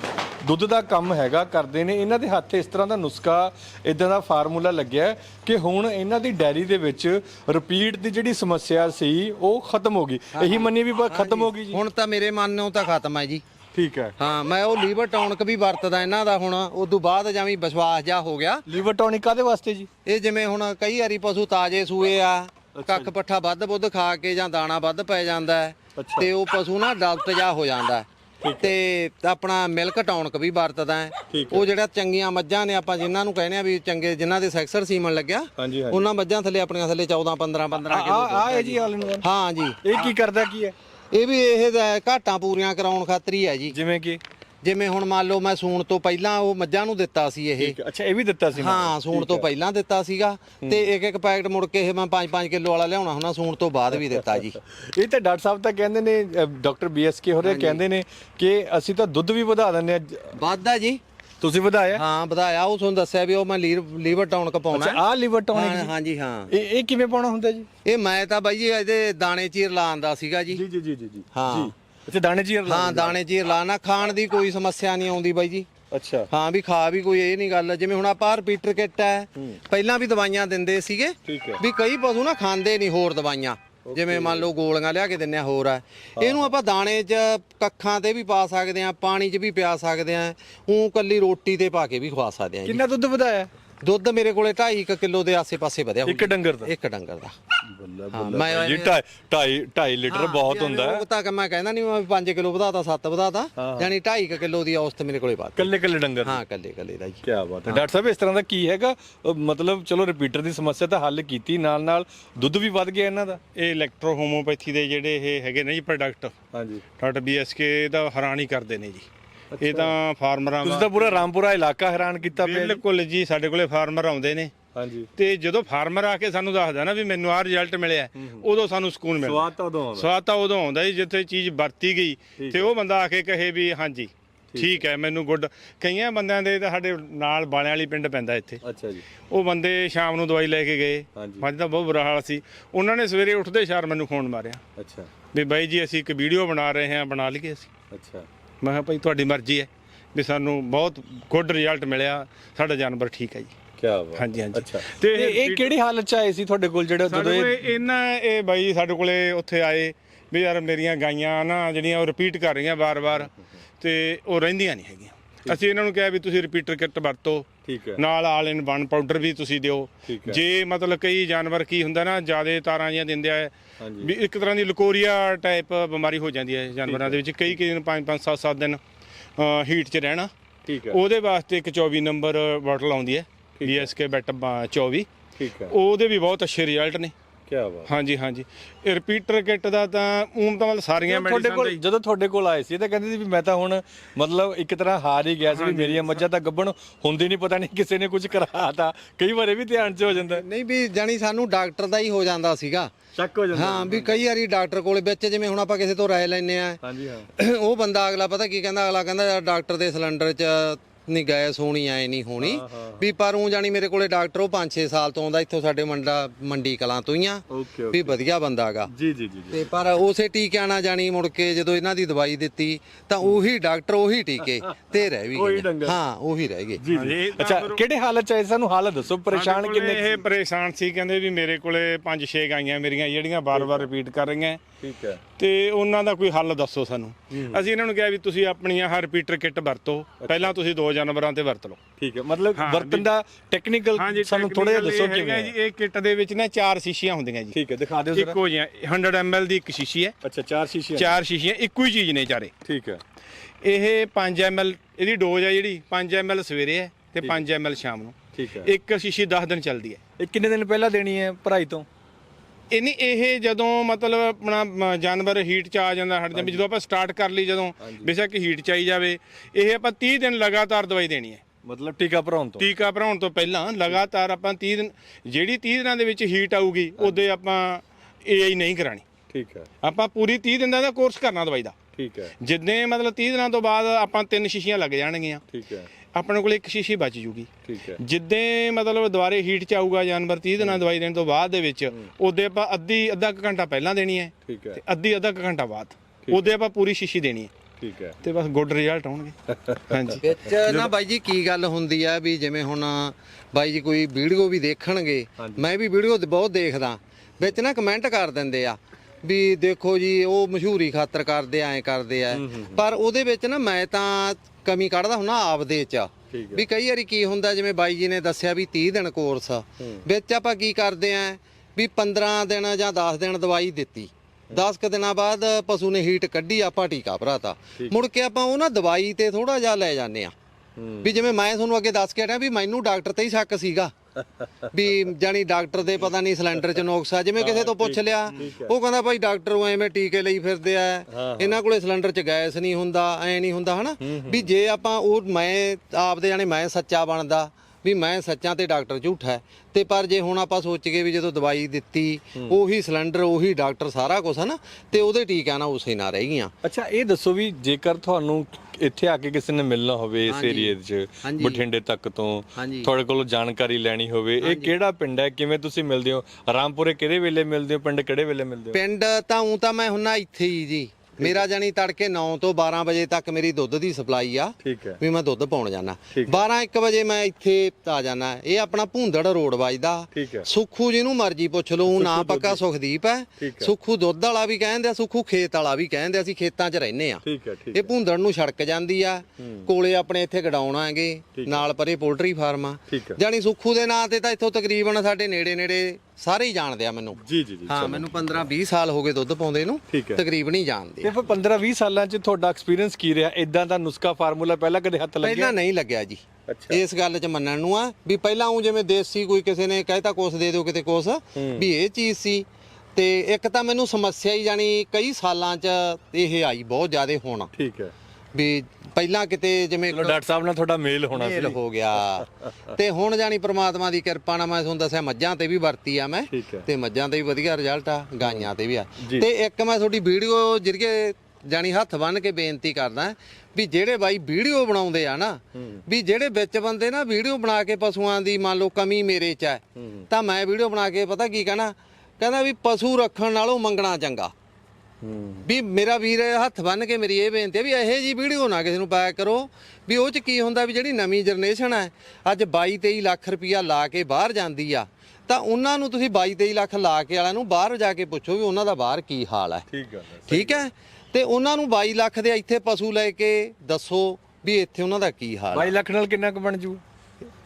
ਦੁੱਧ ਦਾ ਕੰਮ ਹੈਗਾ ਕਰਦੇ ਨੇ। ਇਹਨਾਂ ਦੇ ਹੱਥ ਇਸ ਤਰ੍ਹਾਂ ਦਾ ਨੁਸਖਾ ਇਦਾਂ ਦਾ ਫਾਰਮੂਲਾ ਲੱਗਿਆ ਹੈ ਕਿ ਹੁਣ ਇਹਨਾਂ ਦੀ ਡੈਰੀ ਦੇ ਵਿੱਚ ਰਿਪੀਟ ਦੀ ਜਿਹੜੀ ਸਮੱਸਿਆ ਸੀ ਉਹ ਖਤਮ ਹੋ ਗਈ। ਇਹੀ ਮੰਨੀ ਵੀ ਖਤਮ ਹੋ ਗਈ ਜੀ। ਹੁਣ ਤਾਂ ਮੇਰੇ ਮਨ ਨੂੰ ਤਾਂ ਖਤਮ ਹੈ ਜੀ। ਠੀਕ ਹੈ। ਹਾਂ ਮੈਂ ਉਹ ਲੀਵਰ ਟੌਨਕ ਵੀ ਵਰਤਦਾ ਇਹਨਾਂ ਦਾ ਹੁਣ ਉਦੋਂ ਬਾਅਦ ਜਾਵੀਂ ਵਿਸ਼ਵਾਸ ਜਾ ਹੋ ਗਿਆ। ਲੀਵਰ ਟੌਨਿਕ ਕਾਦੇ ਵਾਸਤੇ ਜੀ? ਇਹ ਜਿਵੇਂ ਹੁਣ ਕਈ ਵਾਰੀ ਪਸ਼ੂ ਤਾਜੇ ਸੂਏ ਆ ਕੱਖ ਪੱਠਾ ਵੱਧ ਬੁੱਧ ਖਾ ਕੇ ਜਾਂ ਦਾਣਾ ਵੱਧ ਪੈ ਜਾਂਦਾ ਹੈ। ਤੇ ਉਹ ਪਸ਼ੂ ਨਾ ਡਲਤ ਜਾ ਹੋ ਜਾਂਦਾ ਹੈ। ਤੇ ਆਪਣਾ ਮਿਲਕ ਟੌਨਕ ਵੀ ਵਰਤਦਾ ਹੈ। ਠੀਕ ਹੈ। ਉਹ ਜਿਹੜਾ ਚੰਗੀਆਂ ਮੱਝਾਂ ਨੇ ਆਪਾਂ ਜਿਨ੍ਹਾਂ ਨੂੰ ਕਹਿੰਦੇ ਆ ਵੀ ਚੰਗੇ ਜਿਨ੍ਹਾਂ ਦੇ ਸੈਕਸਰ ਸੀਮਨ ਲੱਗਿਆ ਹਾਂਜੀ ਹਾਂਜੀ। ਉਹਨਾਂ ਮੱਝਾਂ ਥੱਲੇ ਆਪਣੀਆਂ ਥੱਲੇ 14 15 15 ਆ ਕਿਲੋ ਆ ਹੈ ਜੀ ਆਲ ਹਾਂ ਜੀ। ਇਹ ਕੀ ਕਰਦਾ ਕੀ ਹੈ? ਇਹ ਵੀ ਇਹ ਦਾ ਘਾਟਾਂ ਪੂਰੀਆਂ ਕਰਾਉਣ ਖਾਤਰ ਹੀ ਹੈ ਜੀ। ਜਿਵੇਂ ਕਿ? ਜਿਵੇਂ ਹੁਣ ਮੰਨ ਲਓ ਮੈਂ ਸੂਣ ਤੋਂ ਪਹਿਲਾਂ ਉਹ ਮੱਝਾਂ ਨੂੰ ਦਿੱਤਾ ਸੀ ਇਹ। ਅੱਛਾ ਇਹ ਵੀ ਦਿੱਤਾ ਸੀ ਹਾਂ ਸੂਣ ਤੋਂ ਪਹਿਲਾਂ ਦਿੱਤਾ ਸੀਗਾ ਤੇ ਇੱਕ ਇੱਕ ਪੈਕਟ ਮੁੜ ਕੇ ਇਹ ਮੈਂ 5-5 ਕਿਲੋ ਵਾਲਾ ਲਿਆਉਣਾ ਹੁੰਦਾ ਸੂਣ ਤੋਂ ਬਾਅਦ ਵੀ ਦਿੱਤਾ ਜੀ। ਇਹ ਤਾਂ ਡਾਕਟਰ ਸਾਹਿਬ ਤਾਂ ਕਹਿੰਦੇ ਨੇ ਡਾਕਟਰ ਬੀਐਸਕੇ ਹੋਰੇ ਕਹਿੰਦੇ ਨੇ ਕਿ ਅਸੀਂ ਤਾਂ ਦੁੱਧ ਵੀ ਵਧਾ ਦਿੰਦੇ ਆ ਵਾਧਾ ਜੀ। ਤੁਸੀਂ ਵਧਾਇਆ? ਹਾਂ ਵਧਾਇਆ। ਉਹ ਤੁਹਾਨੂੰ ਦੱਸਿਆ ਵੀ ਉਹ ਮੈਂ ਲੀਵਰ ਟਾਉਨ ਕਪਾਉਣਾ ਅੱਛਾ ਆ ਲੀਵਰ ਟੌਨਿਕ ਹਾਂ ਹਾਂਜੀ ਹਾਂ। ਇਹ ਇਹ ਕਿਵੇਂ ਪਾਉਣਾ ਹੁੰਦਾ ਜੀ? ਇਹ ਮੈਂ ਤਾਂ ਬਾਈ ਜੀ ਇਹਦੇ ਦਾਣੇ ਚੀਰ ਲਾਉਂਦਾ ਸੀਗਾ ਜੀ। ਜੀ ਜੀ ਜੀ ਜੀ ਹਾਂ। ਅੱਛਾ ਦਾਣੇ ਚੀਰ ਲਾ ਹਾਂ ਦਾਣੇ ਚੀਰ ਲਾਣਾ ਖਾਣ ਦੀ ਕੋਈ ਸਮੱਸਿਆ ਨਹੀਂ ਆਉਂਦੀ ਬਾਈ ਜੀ। ਅੱਛਾ। ਹਾਂ ਵੀ ਖਾ ਵੀ ਕੋਈ ਇਹ ਨਹੀਂ ਗੱਲ। ਜਿਵੇਂ ਹੁਣ ਆਪਾਂ ਰਿਪੀਟਰ ਕਿੱਟ ਹੈ। ਪਹਿਲਾਂ ਵੀ ਦਵਾਈਆਂ ਦਿੰਦੇ ਸੀਗੇ ਠੀਕ ਹੈ। ਵੀ ਕਈ ਪਸ਼ੂ ਨਾ ਖਾਂਦੇ ਨਹੀਂ ਹੋਰ ਦਵਾਈਆਂ। ਜਿਵੇਂ ਮੰਨ ਲਓ ਗੋਲੀਆਂ ਲਿਆ ਕੇ ਦਿੰਨੇ ਆ ਹੋਰ ਆ। ਇਹਨੂੰ ਆਪਾਂ ਦਾਣੇ 'ਚ ਕੱਖਾਂ ਤੇ ਵੀ ਪਾ ਸਕਦੇ ਆ ਪਾਣੀ 'ਚ ਵੀ ਪਿਆ ਸਕਦੇ ਆ। ਉਹ ਕੱਲੀ ਰੋਟੀ ਤੇ ਪਾ ਕੇ ਵੀ ਖਵਾ ਸਕਦੇ ਆ ਜੀ। ਕਿੰਨਾ ਦੁੱਧ ਵਧਾਇਆ? ਦੁੱਧ ਮੇਰੇ ਕੋਲੇ 2.5 ਕਿਲੋ ਦੇ ਆਸੇ-ਪਾਸੇ ਵਧਿਆ ਇੱਕ ਡੰਗਰ ਦਾ? ਇੱਕ ਡੰਗਰ ਦਾ। ਬੱਲਾ ਜੀ 2.5 2.5 ਲੀਟਰ ਬਹੁਤ ਹੁੰਦਾ ਹੈ। ਉਹ ਤਾਂ ਕਿ ਮੈਂ ਕਹਿੰਦਾ ਨਹੀਂ ਮੈਂ 5 ਕਿਲੋ ਵਧਾਤਾ 7 ਵਧਾਤਾ ਯਾਨੀ 2.5 ਕਿਲੋ ਦੀ ਔਸਤ ਮੇਰੇ ਕੋਲੇ ਬਾਤ ਕੱਲੇ ਕੱਲੇ ਡੰਗਰ ਹਾਂ ਕੱਲੇ ਕੱਲੇ ਦਾ ਜੀ। ਕੀ ਬਾਤ ਹੈ। ਡਾਕਟਰ ਸਾਹਿਬ ਇਸ ਤਰ੍ਹਾਂ ਦਾ ਕੀ ਹੈਗਾ? ਮਤਲਬ ਚਲੋ ਰਿਪੀਟਰ ਦੀ ਸਮੱਸਿਆ ਤਾਂ ਹੱਲ ਕੀਤੀ ਨਾਲ ਨਾਲ ਦੁੱਧ ਵੀ ਵੱਧ ਗਿਆ ਇਹਨਾਂ ਦਾ। ਇਹ ਇਲੈਕਟ੍ਰੋ ਹੋਮੋਪੈਥੀ ਦੇ ਜਿਹੜੇ ਇਹ ਹੈਗੇ ਨੇ ਜੀ ਪ੍ਰੋਡਕਟ ਹਾਂਜੀ। ਡਾਕਟਰ ਬੀਐਸਕੇ ਦਾ ਹੈਰਾਨ ਹੀ ਕਰਦੇ ਨੇ ਜੀ। ਇਹ ਤਾਂ ਫਾਰਮਰਾਂ ਤੁਸੀਂ ਤਾਂ ਪੂਰਾ ਰਾਮਪੁਰਾ ਇਲਾਕਾ ਹੈਰਾਨ ਕੀਤਾ ਪਿਆ। ਬਿਲਕੁਲ ਜੀ ਸਾਡੇ ਕੋਲੇ ਫਾਰਮਰ ਆਉਂਦੇ ਨੇ। ਹਾਂਜੀ। ਤੇ ਜਦੋਂ ਫਾਰਮਰ ਆ ਕੇ ਸਾਨੂੰ ਦੱਸਦਾ ਨਾ ਵੀ ਮੈਨੂੰ ਆਹ ਰਿਜ਼ਲਟ ਮਿਲਿਆ ਉਦੋਂ ਸਾਨੂੰ ਸਕੂਨ ਮਿਲਦਾ। ਸਵਾਦ ਤਾਂ ਉਦੋਂ ਆਉਂਦਾ। ਸਵਾਦ ਤਾਂ ਉਦੋਂ ਆਉਂਦਾ ਜੀ ਜਿੱਥੇ ਚੀਜ਼ ਵਰਤੀ ਗਈ ਤੇ ਉਹ ਬੰਦਾ ਆ ਕੇ ਕਹੇ ਵੀ ਹਾਂਜੀ ਠੀਕ ਹੈ। ਮੈਨੂੰ ਗੁੱਡ। ਕਈਆਂ ਬੰਦਿਆਂ ਦੇ ਤਾਂ ਸਾਡੇ ਨਾਲ ਬਾਲਿਆਂ ਵਾਲੀ ਪਿੰਡ ਪੈਂਦਾ ਇੱਥੇ। ਅੱਛਾ ਜੀ। ਉਹ ਬੰਦੇ ਸ਼ਾਮ ਨੂੰ ਦਵਾਈ ਲੈ ਕੇ ਗਏ। ਮੱਝ ਦਾ ਬਹੁਤ ਬੁਰਾ ਹਾਲ ਸੀ। ਉਹਨਾਂ ਨੇ ਸਵੇਰੇ ਉੱਠਦੇ ਸ਼ਾਰ ਮੈਨੂੰ ਫੋਨ ਮਾਰਿਆ। ਅੱਛਾ। ਵੀ ਬਾਈ ਜੀ ਅਸੀਂ ਇੱਕ ਵੀਡੀਓ ਬਣਾ ਰਹੇ ਹਾਂ ਬਣਾ ਲਈਏ ਅਸੀਂ। ਅੱਛਾ। ਮੈਂ ਕਿਹਾ ਭਾਈ ਤੁਹਾਡੀ ਮਰਜ਼ੀ ਹੈ। ਵੀ ਸਾਨੂੰ ਬਹੁਤ ਗੁੱਡ ਰਿਜ਼ਲਟ ਮਿਲਿਆ ਸਾਡਾ ਜਾਨਵਰ ਠੀਕ ਹੈ ਜੀ। ਕੀ ਬਾਤ ਹਾਂਜੀ ਹਾਂਜੀ। ਅੱਛਾ। ਤੇ ਤੇ ਇਹ ਕਿਹੜੀ ਹਾਲਤ ਚ ਆਏ ਸੀ ਤੁਹਾਡੇ ਕੋਲ ਜਿਹੜਾ ਜਦੋਂ ਸਾਡੇ ਇਹ ਕੋਲੇ ਇਹਨਾਂ ਇਹ ਬਾਈ ਜੀ ਸਾਡੇ ਕੋਲੇ ਉੱਥੇ ਆਏ ਵੀ ਯਾਰ ਮੇਰੀਆਂ ਗਾਈਆਂ ਨਾ ਜਿਹੜੀਆਂ ਉਹ ਰਿਪੀਟ ਕਰ ਰਹੀਆਂ ਵਾਰ-ਵਾਰ ਤੇ ਉਹ ਰਹਿੰਦੀਆਂ ਨਹੀਂ ਹੈਗੀਆਂ। ਅਸੀਂ ਇਹਨਾਂ ਨੂੰ ਕਿਹਾ ਵੀ ਤੁਸੀਂ ਰਿਪੀਟਰ ਕਿੱਟ ਵਰਤੋ। ਠੀਕ ਹੈ। ਨਾਲ ਆਲ ਇਨ ਵਨ ਪਾਊਡਰ ਵੀ ਤੁਸੀਂ ਦਿਓ। ਠੀਕ ਹੈ। ਜੇ ਮਤਲਬ ਕਈ ਜਾਨਵਰ ਕੀ ਹੁੰਦਾ ਨਾ ਜਿਆਦੇ ਤਾਰਾਂ ਜੀਆਂ ਦਿੰਦੇ ਆ ਹਾਂਜੀ। ਵੀ ਇੱਕ ਤਰ੍ਹਾਂ ਦੀ ਲਕੋਰੀਆ ਟਾਈਪ ਬਿਮਾਰੀ ਹੋ ਜਾਂਦੀ ਹੈ ਜਾਨਵਰਾਂ ਦੇ ਵਿੱਚ। ਕਈ ਕਈ ਦਿਨ 5 5 7 7 ਦਿਨ ਹੀਟ 'ਚ ਰਹਿਣਾ। ਠੀਕ ਹੈ। ਉਹਦੇ ਵਾਸਤੇ ਇੱਕ 24 ਨੰਬਰ ਬੋਟਲ ਆਉਂਦੀ ਹੈ। BSK ਬੈਟ 24 ਠੀਕ ਹੈ। ਉਹਦੇ ਵੀ ਬਹੁਤ ਅੱਛੇ ਰਿਜ਼ਲਟ ਨੇ। ਕੀ ਬਾਤ। ਹਾਂਜੀ ਹਾਂਜੀ। ਇਹ ਰਿਪੀਟਰ ਕਿੱਟ ਦਾ ਤਾਂ ਊਂ ਤਾਂ ਮਤਲਬ ਸਾਰੀਆਂ ਤੁਹਾਡੇ ਮੈਡੀਸਨ ਕੋਲ ਜਦੋਂ ਤੁਹਾਡੇ ਕੋਲ ਆਏ ਸੀ ਤਾਂ ਕਹਿੰਦੇ ਸੀ ਵੀ ਮੈਂ ਤਾਂ ਹੁਣ ਮਤਲਬ ਇੱਕ ਤਰ੍ਹਾਂ ਹਾਰ ਹੀ ਗਿਆ ਸੀ ਵੀ ਮੇਰੀਆਂ ਮੱਝਾਂ ਤਾਂ ਗੱਭਣ ਹੁੰਦੀ ਨਹੀਂ ਪਤਾ ਨਹੀਂ ਕਿਸੇ ਨੇ ਕੁਝ ਕਰਾਤਾ। ਕਈ ਵਾਰ ਇਹ ਵੀ ਧਿਆਨ 'ਚ ਹੋ ਜਾਂਦਾ। ਨਹੀਂ ਵੀ ਜਾਣੀ ਸਾਨੂੰ ਡਾਕਟਰ ਦਾ ਹੀ ਹੋ ਜਾਂਦਾ ਸੀਗਾ। ਸ਼ੱਕ ਹੋ ਜਾਂਦਾ। ਹਾਂ ਵੀ ਕਈ ਵਾਰੀ ਡਾਕਟਰ ਕੋਲੇ ਵਿੱਚ ਜਿਵੇਂ ਹੁਣ ਆਪਾਂ ਕਿਸੇ ਤੋਂ ਰਾਏ ਲੈਨੇ ਆ ਹਾਂਜੀ ਹਾਂ। ਉਹ ਬੰਦਾ ਅਗਲਾ ਪਤਾ ਕੀ ਕਹਿੰਦਾ? ਅਗਲਾ ਕਹਿੰਦਾ ਯਾਰ ਡਾਕਟਰ ਦੇ ਸਿਲੰਡਰ 'ਚ ਨਹੀਂ ਗੈਸ ਹੋਣੀ ਐ ਨਹੀਂ ਹੋਣੀ। ਵੀ ਪਰ ਉਹ ਜਾਣੀ ਮੇਰੇ ਕੋਲੇ ਡਾਕਟਰ ਉਹ 5-6 ਸਾਲ ਤੋਂ ਆਉਂਦਾ ਇੱਥੋਂ ਸਾਡੇ ਮੰਡਾ ਮੰਡੀ ਕਲਾਂ ਤੋਂ ਹੀ ਆ। ਓਕੇ ਵੀ ਵਧੀਆ ਬੰਦਾਗਾ ਜੀ ਜੀ ਜੀ ਤੇ ਪਰ ਉਸੇ ਟੀਕਿਆਂ ਨਾਲ ਜਾਣੀ ਮੁੜ ਕੇ ਜਦੋਂ ਇਹਨਾਂ ਦੀ ਦਵਾਈ ਦਿੱਤੀ ਤਾਂ ਉਹੀ ਡਾਕਟਰ ਉਹੀ ਟੀਕੇ ਤੇ ਰਹਿ ਵੀ ਗਏ। ਹਾਂ ਉਹੀ ਰਹਿ ਗਏ। ਜੀ ਜੀ। ਅੱਛਾ ਕਿਹੜੇ ਹਾਲਤ 'ਚ ਆਏ? ਸਾਨੂੰ ਹਾਲਤ ਦੱਸੋ ਪਰੇਸ਼ਾਨ ਕਿੰਨੇ ਇਹ ਪਰੇਸ਼ਾਨ ਸੀ ਕਹਿੰਦੇ ਵੀ ਮੇਰੇ ਕੋਲੇ 5-6 ਗਾਈਆਂ ਮੇਰੀਆਂ ਜਿਹੜੀਆਂ ਬਾਰ-ਬਾਰ ਰਿਪੀਟ ਕਰ ਰਹੀਆਂ। ਠੀਕ ਹੈ। ਤੇ ਉਹਨਾਂ ਦਾ ਕੋਈ ਹੱਲ ਦੱਸੋ ਸਾਨੂੰ। ਅਸੀਂ ਇਹਨਾਂ ਨੂੰ ਕਿਹਾ ਵੀ ਤੁਸੀਂ ਆਪਣੀਆਂ ਹਰ ਰਿਪੀਟਰ ਕਿੱਟ ਵਰਤੋ। ਪਹਿਲਾਂ ਤੁਸੀਂ ਦੋ ਜਾਨਵਰਾਂ ਤੇ ਵਰਤ ਲਓ। ਠੀਕ ਹੈ ਮਤਲਬ ਹਾਂ, ਵਰਤਨ ਦਾ ਟੈਕਨੀਕਲ ਸਾਨੂੰ ਥੋੜਾ ਜਿਹਾ ਦੱਸੋ ਕਿਵੇਂ ਕਿਵੇਂ ਜੀ ਇਹ ਕਿੱਟ ਦੇ ਵਿੱਚ ਨਾ ਚਾਰ ਸ਼ੀਸ਼ੀਆਂ ਹੁੰਦੀਆਂ ਜੀ। ਠੀਕ ਹੈ ਦਿਖਾ ਦਿਓ ਜ਼ਰਾ। ਇੱਕੋ ਜਿਹੀਆਂ 100 ml ਦੀ ਇੱਕ ਸ਼ੀਸ਼ੀ ਹੈ। ਅੱਛਾ ਚਾਰ ਸ਼ੀਸ਼ੀਆਂ। ਚਾਰ ਸ਼ੀਸ਼ੀਆਂ ਇੱਕੋ ਹੀ ਚੀਜ਼ ਨੇ ਚਾਰੇ। ਠੀਕ ਹੈ। ਇਹ 5 ml ਇਹਦੀ ਡੋਜ਼ ਹੈ ਜਿਹੜੀ 5 ml ਸਵੇਰੇ ਹੈ ਤੇ 5 ml ਸ਼ਾਮ ਨੂੰ। ਠੀਕ ਹੈ। ਇੱਕ ਸ਼ੀਸ਼ੀ 10 ਦਿਨ ਚੱਲਦੀ ਹੈ। ਇਹ ਕਿੰਨੇ ਦਿਨ ਪਹਿਲਾਂ ਦੇਣੀ ਹੈ ਭਰਾਈ ਤੋਂ? ਇਹ ਨਹੀਂ ਇਹ ਜਦੋਂ ਮਤਲਬ ਆਪਣਾ ਮ, ਜਾਨਵਰ ਹੀਟ ਚ ਆ ਜਾਂਦਾ ਹਟ ਜਾਂਦਾ ਜਦੋਂ ਆਪਾਂ ਸਟਾਰਟ ਕਰ ਲਈ ਜਦੋਂ ਬੇਸ਼ੱਕ ਹੀਟ ਚ ਆਈ ਜਾਵੇ ਇਹ ਆਪਾਂ 30 ਦਿਨ ਲਗਾਤਾਰ ਦਵਾਈ ਦੇਣੀ ਹੈ। ਮਤਲਬ ਟੀਕਾ ਭਰਾਉਣ ਤੋਂ? ਟੀਕਾ ਭਰਾਉਣ ਤੋਂ ਪਹਿਲਾਂ ਲਗਾਤਾਰ ਆਪਾਂ 30 ਦਿਨ ਜਿਹੜੀ 30 ਦਿਨਾਂ ਦੇ ਵਿੱਚ ਹੀਟ ਆਊਗੀ ਉਹਦੇ ਆਪਾਂ ਏਆਈ ਨਹੀਂ ਕਰਾਣੀ। ਠੀਕ ਹੈ। ਆਪਾਂ ਪੂਰੀ 30 ਦਿਨਾਂ ਦਾ ਕੋਰਸ ਕਰਨਾ ਦਵਾਈ ਦਾ। ਠੀਕ ਹੈ। ਜਿੱਦਾਂ ਮਤਲਬ 30 ਦਿਨਾਂ ਤੋਂ ਬਾਅਦ ਆਪਾਂ ਤਿੰਨ ਸ਼ੀਸ਼ੀਆਂ ਲੱਗ ਜਾਣਗੀਆਂ। ਠੀਕ ਹੈ। ਆਪਣੇ ਕੋਲ ਇੱਕ ਸ਼ੀਸ਼ੀ ਬਚ ਜੂਗੀ। ਠੀਕ ਹੈ। ਜਿੱਦਾਂ ਮਤਲਬ ਦੁਬਾਰੇ ਹੀਟ ਚ ਆਊਗਾ ਜਾਨਵਰ 30 ਦਿਨਾਂ ਦਵਾਈ ਦੇਣ ਤੋਂ ਬਾਅਦ ਦੇ ਵਿੱਚ ਉਹਦੇ ਆਪਾਂ ਅੱਧੀ ਅੱਧਾ ਕੁ ਘੰਟਾ ਪਹਿਲਾਂ ਦੇਣੀ ਹੈ ਠੀਕ ਹੈ। ਤੇ ਅੱਧੀ ਅੱਧਾ ਕੁ ਘੰਟਾ ਬਾਅਦ ਉਹਦੇ ਆਪਾਂ ਪੂਰੀ ਸ਼ੀਸ਼ੀ ਦੇਣੀ ਹੈ। ਠੀਕ ਹੈ। ਤੇ ਬਸ ਗੁੱਡ ਰਿਜ਼ਲਟ ਆਉਣਗੇ। ਹਾਂਜੀ। ਵਿੱਚ ਨਾ ਬਾਈ ਜੀ ਕੀ ਗੱਲ ਹੁੰਦੀ ਆ ਵੀ ਜਿਵੇਂ ਹੁਣ ਬਾਈ ਜੀ ਕੋਈ ਵੀਡੀਓ ਵੀ ਦੇਖਣਗੇ ਮੈਂ ਵੀ ਵੀਡੀਓ ਬਹੁਤ ਦੇਖਦਾ। ਵਿੱਚ ਨਾ ਕਮੈਂਟ ਕਰ ਦਿੰਦੇ ਆ। ਵੀ ਦੇਖੋ ਜੀ ਉਹ ਮਸ਼ਹੂਰੀ ਖਾਤਰ ਕਰਦੇ ਐ ਕਰਦੇ ਆ। ਪਰ ਉਹਦੇ ਵਿੱਚ ਨਾ ਮੈਂ ਤਾਂ ਕਮੀ ਕੱਢਦਾ ਹੁੰਨਾ ਆਪਦੇ ਚ। ਵੀ ਕਈ ਵਾਰੀ ਕੀ ਹੁੰਦਾ ਜਿਵੇਂ ਬਾਈ ਜੀ ਨੇ ਦੱਸਿਆ ਵੀ 30 ਦਿਨ ਕੋਰਸ ਵਿੱਚ ਆਪਾਂ ਕੀ ਕਰਦੇ ਆ ਵੀ 15 ਦਿਨ ਜਾਂ 10 ਦਿਨ ਦਵਾਈ ਦਿੱਤੀ। 10 ਕੁ ਦਿਨਾਂ ਬਾਅਦ ਪਸ਼ੂ ਨੇ ਹੀਟ ਕੱਢੀ ਆਪਾਂ ਟੀਕਾ ਭਰਾਤਾ। ਮੁੜ ਕੇ ਆਪਾਂ ਉਹ ਨਾ ਦਵਾਈ ਤੇ ਥੋੜਾ ਜਿਹਾ ਲੈ ਜਾਂਦੇ ਆ। ਵੀ ਜਿਵੇਂ ਮੈਂ ਤੁਹਾਨੂੰ ਅੱਗੇ ਦੱਸ ਕੇ ਹਟਿਆ ਵੀ ਮੈਨੂੰ ਡਾਕਟਰ ਤੇ ਹੀ ਸ਼ੱਕ ਸੀਗਾ। ਵੀ ਜਾਨੀ ਡਾਕਟਰ ਦੇ ਪਤਾ ਨਹੀਂ ਸਿਲੰਡਰ ਚ ਨੁਕਸ ਆ ਜਿਵੇਂ ਕਿਸੇ ਤੋਂ ਪੁੱਛ ਲਿਆ ਉਹ ਕਹਿੰਦਾ ਭਾਈ ਡਾਕਟਰ ਉਹ ਐਵੇਂ ਟੀਕੇ ਲਈ ਫਿਰਦੇ ਆ ਇਹਨਾਂ ਕੋਲੇ ਸਿਲੰਡਰ ਚ ਗੈਸ ਨਹੀਂ ਹੁੰਦਾ ਐ ਨਹੀਂ ਹੁੰਦਾ ਹਨਾ? ਵੀ ਜੇ ਆਪਾਂ ਉਹ ਮੈਂ ਆਪਦੇ ਜਾਨੇ ਮੈਂ ਸੱਚਾ ਬਣਦਾ ਵੀ ਮੈਂ ਸੱਚਾ ਤੇ ਡਾਕਟਰ ਝੂਠਾ ਹੈ। ਤੇ ਪਰ ਜੇ ਹੁਣ ਆਪਾਂ ਸੋਚ ਗਏ ਵੀ ਜਦੋਂ ਦਵਾਈ ਦਿੱਤੀ ਉਹੀ ਸਿਲੰਡਰ ਉਹੀ ਡਾਕਟਰ ਸਾਰਾ ਕੁਝ ਹਨਾ ਤੇ ਉਹਦੇ ਟੀਕਾ ਨਾ ਉਸੇ ਨਾਲ ਰਹਿ ਗਈਆਂ। ਅੱਛਾ ਇਹ ਦੱਸੋ ਵੀ ਜੇਕਰ ਤੁਹਾਨੂੰ ਇੱਥੇ ਆ ਕੇ ਕਿਸੇ ਨੇ ਮਿਲਣਾ ਹੋਵੇ ਇਸ। ਏਰੀਏ 'ਚ। ਬਠਿੰਡੇ ਤੱਕ ਤੋਂ। ਤੁਹਾਡੇ ਕੋਲੋਂ ਜਾਣਕਾਰੀ ਲੈਣੀ ਹੋਵੇ ਇਹ ਕਿਹੜਾ ਪਿੰਡ ਹੈ? ਕਿਵੇਂ ਤੁਸੀਂ ਮਿਲਦੇ ਹੋ? ਰਾਮਪੁਰੇ ਕਿਹੜੇ ਵੇਲੇ ਮਿਲਦੇ ਹੋ? ਪਿੰਡ ਕਿਹੜੇ ਵੇਲੇ ਮਿਲਦੇ ਹੋ? ਪਿੰਡ ਤਾਂ ਉਂ ਤਾਂ ਮੈਂ ਹੁੰਨਾ ਇੱਥੇ ਹੀ ਜੀ। ਮੇਰਾ ਜਾਨੀ ਤੜਕੇ 9 ਤੋਂ 12 ਵਜੇ ਤੱਕ ਮੇਰੀ ਦੁੱਧ ਦੀ ਸਪਲਾਈ ਆ ਠੀਕ ਹੈ। ਵੀ ਮੈਂ ਦੁੱਧ ਪਾਉਣ ਜਾਣਾ ਠੀਕ 12 1 ਵਜੇ ਮੈਂ ਇੱਥੇ ਆ ਜਾਣਾ ਇਹ ਆਪਣਾ ਭੂੰਦੜ ਰੋਡ ਵੱਜਦਾ। ਠੀਕ ਹੈ। ਸੁੱਖੂ ਜਿਹਨੂੰ ਮਰਜ਼ੀ ਪੁੱਛ ਲਓ ਊਂ ਨਾਂ ਪੱਕਾ ਸੁਖਦੀਪ ਹੈ। ਸੁੱਖੂ ਦੁੱਧ ਵਾਲਾ ਵੀ ਕਹਿੰਦੇ ਆ ਸੁੱਖੂ ਖੇਤ ਵਾਲਾ ਵੀ ਕਹਿੰਦੇ ਅਸੀਂ ਖੇਤਾਂ 'ਚ ਰਹਿੰਦੇ ਆ। ਠੀਕ ਹੈ ਠੀਕ ਇਹ ਭੂੰਦੜ ਨੂੰ ਸੜਕ ਜਾਂਦੀ ਆ। ਕੋਲੇ ਆਪਣੇ ਇੱਥੇ ਗਡਾਉਣ ਆਂਗੇ ਨਾਲ ਪਰੇ ਪੋਲਟਰੀ ਫਾਰਮ ਆ। ਜਾਨੀ ਸੁੱਖੂ ਦੇ ਨਾਂ ਤੇ ਤਾਂ ਇੱਥੋਂ ਤਕਰੀਬਨ ਸਾਡੇ ਨੇੜੇ ਨੇੜੇ ਸਾਰੇ ਹੀ ਜਾਣਦੇ ਆ ਮੈਨੂੰ। ਜੀ ਜੀ ਜੀ ਹਾਂ ਮੈਨੂੰ 15 20 ਸਾਲ ਹੋ ਗਏ ਦੁੱਧ ਪਾਉਂਦੇ ਨੂੰ ਠੀਕ ਹੈ। ਤਕਰੀਬਨ ਹੀ ਜਾਣਦੇ ਤੇ ਆ। ਫਿਰ 15 20 ਸਾਲਾਂ 'ਚ ਤੁਹਾਡਾ ਐਕਸਪੀਰੀਅੰਸ ਕੀ ਰਿਹਾ? ਇਦਾਂ ਦਾ ਨੁਸਖਾ ਫਾਰਮੂਲਾ ਪਹਿਲਾਂ ਕਦੇ ਹੱਥ ਲੱਗਿਆ? ਪਹਿਲਾਂ ਨਹੀਂ ਲੱਗਿਆ ਜੀ। ਅੱਛਾ। ਇਸ ਗੱਲ 'ਚ ਮੰਨਣ ਨੂੰ ਆ ਵੀ ਪਹਿਲਾਂ ਉਹ ਜਿਵੇਂ ਦੇਸੀ ਕੋਈ ਕਿਸੇ ਨੇ ਕਹਿਤਾ ਕੁਛ ਦੇ ਦਿਓ ਕਿਤੇ ਕੁਛ ਵੀ ਇਹ ਚੀਜ਼ ਸੀ। ਤੇ ਇੱਕ ਤਾਂ ਮੈਨੂੰ ਸਮੱਸਿਆ ਹੀ ਜਾਣੀ ਕਈ ਸਾਲਾਂ 'ਚ ਇਹ ਆਈ ਬਹੁਤ ਜ਼ਿਆਦਾ ਹੁਣ। ਠੀਕ ਹੈ। ਵੀ ਪਹਿਲਾਂ ਕਿਤੇ ਜਿਵੇਂ ਚਲੋ ਡਾਕਟਰ ਸਾਹਿਬ ਨਾਲ ਤੁਹਾਡਾ ਮੇਲ ਹੋਣਾ ਸੀ। ਮੇਲ ਹੋ ਗਿਆ। ਤੇ ਹੁਣ ਜਾਣੀ ਪ੍ਰਮਾਤਮਾ ਦੀ ਕਿਰਪਾ ਨਾਲ ਮੈਂ ਤੁਹਾਨੂੰ ਦੱਸਿਆ ਮੱਝਾਂ ਤੇ ਵੀ ਵਰਤੀ ਆ ਮੈਂ। ਠੀਕ ਹੈ। ਤੇ ਮੱਝਾਂ ਤੇ ਵੀ ਵਧੀਆ ਰਿਜ਼ਲਟ ਆ ਗਾਈਆਂ ਤੇ ਵੀ ਆ। ਜੀ। ਤੇ ਇੱਕ ਮੈਂ ਤੁਹਾਡੀ ਵੀਡੀਓ ਜਰੀਏ ਜਾਣੀ ਹੱਥ ਬੰਨ ਕੇ ਬੇਨਤੀ ਕਰਦਾ ਵੀ ਜਿਹੜੇ ਬਾਈ ਵੀਡੀਓ ਬਣਾਉਂਦੇ ਆ ਨਾ ਵੀ ਜਿਹੜੇ ਵਿੱਚ ਬੰਦੇ ਨਾ ਵੀਡੀਓ ਬਣਾ ਕੇ ਪਸ਼ੂਆਂ ਦੀ ਮੰਨ ਲਓ ਕਮੀ ਮੇਰੇ 'ਚ ਹੈ। ਤਾਂ ਮੈਂ ਵੀਡੀਓ ਬਣਾ ਕੇ ਪਤਾ ਕੀ ਕਹਿਣਾ? ਕਹਿੰਦਾ ਵੀ ਪਸ਼ੂ ਰੱਖਣ ਨਾਲੋਂ ਮੰਗਣਾ ਚੰਗਾ। ਵੀ ਮੇਰਾ ਵੀਰ ਹੱਥ ਬੰਨ ਕੇ ਮੇਰੀ ਇਹ ਬੇਨਤੀ ਹੈ ਵੀ ਇਹੋ ਜੀ ਵੀਡੀਓ ਨਾ ਕਿਸੇ ਨੂੰ ਪਾਇਆ ਕਰੋ ਵੀ ਉਹ ਚ ਕੀ ਹੁੰਦਾ ਵੀ ਜਿਹੜੀ ਨਵੀਂ ਜਨਰੇਸ਼ਨ ਹੈ ਅੱਜ 22 23 ਲੱਖ ਰੁਪਇਆ ਲਾ ਕੇ ਬਾਹਰ ਜਾਂਦੀ ਆ ਤਾਂ ਉਹਨਾਂ ਨੂੰ ਤੁਸੀਂ 22 23 ਲੱਖ ਲਾ ਕੇ ਵਾਲਿਆਂ ਨੂੰ ਬਾਹਰ ਜਾ ਕੇ ਪੁੱਛੋ ਵੀ ਉਹਨਾਂ ਦਾ ਬਾਹਰ ਕੀ ਹਾਲ ਹੈ। ਠੀਕ ਗੱਲ ਹੈ ਠੀਕ ਹੈ? ਤੇ ਉਹਨਾਂ ਨੂੰ 22 ਲੱਖ ਦੇ ਇੱਥੇ ਪਸ਼ੂ ਲੈ ਕੇ ਦੱਸੋ ਵੀ ਇੱਥੇ ਉਹਨਾਂ ਦਾ ਕੀ ਹਾਲ ਹੈ। 22 ਲੱਖ ਨਾਲ ਕਿੰਨਾ ਕੁ ਬਣ ਜੂ?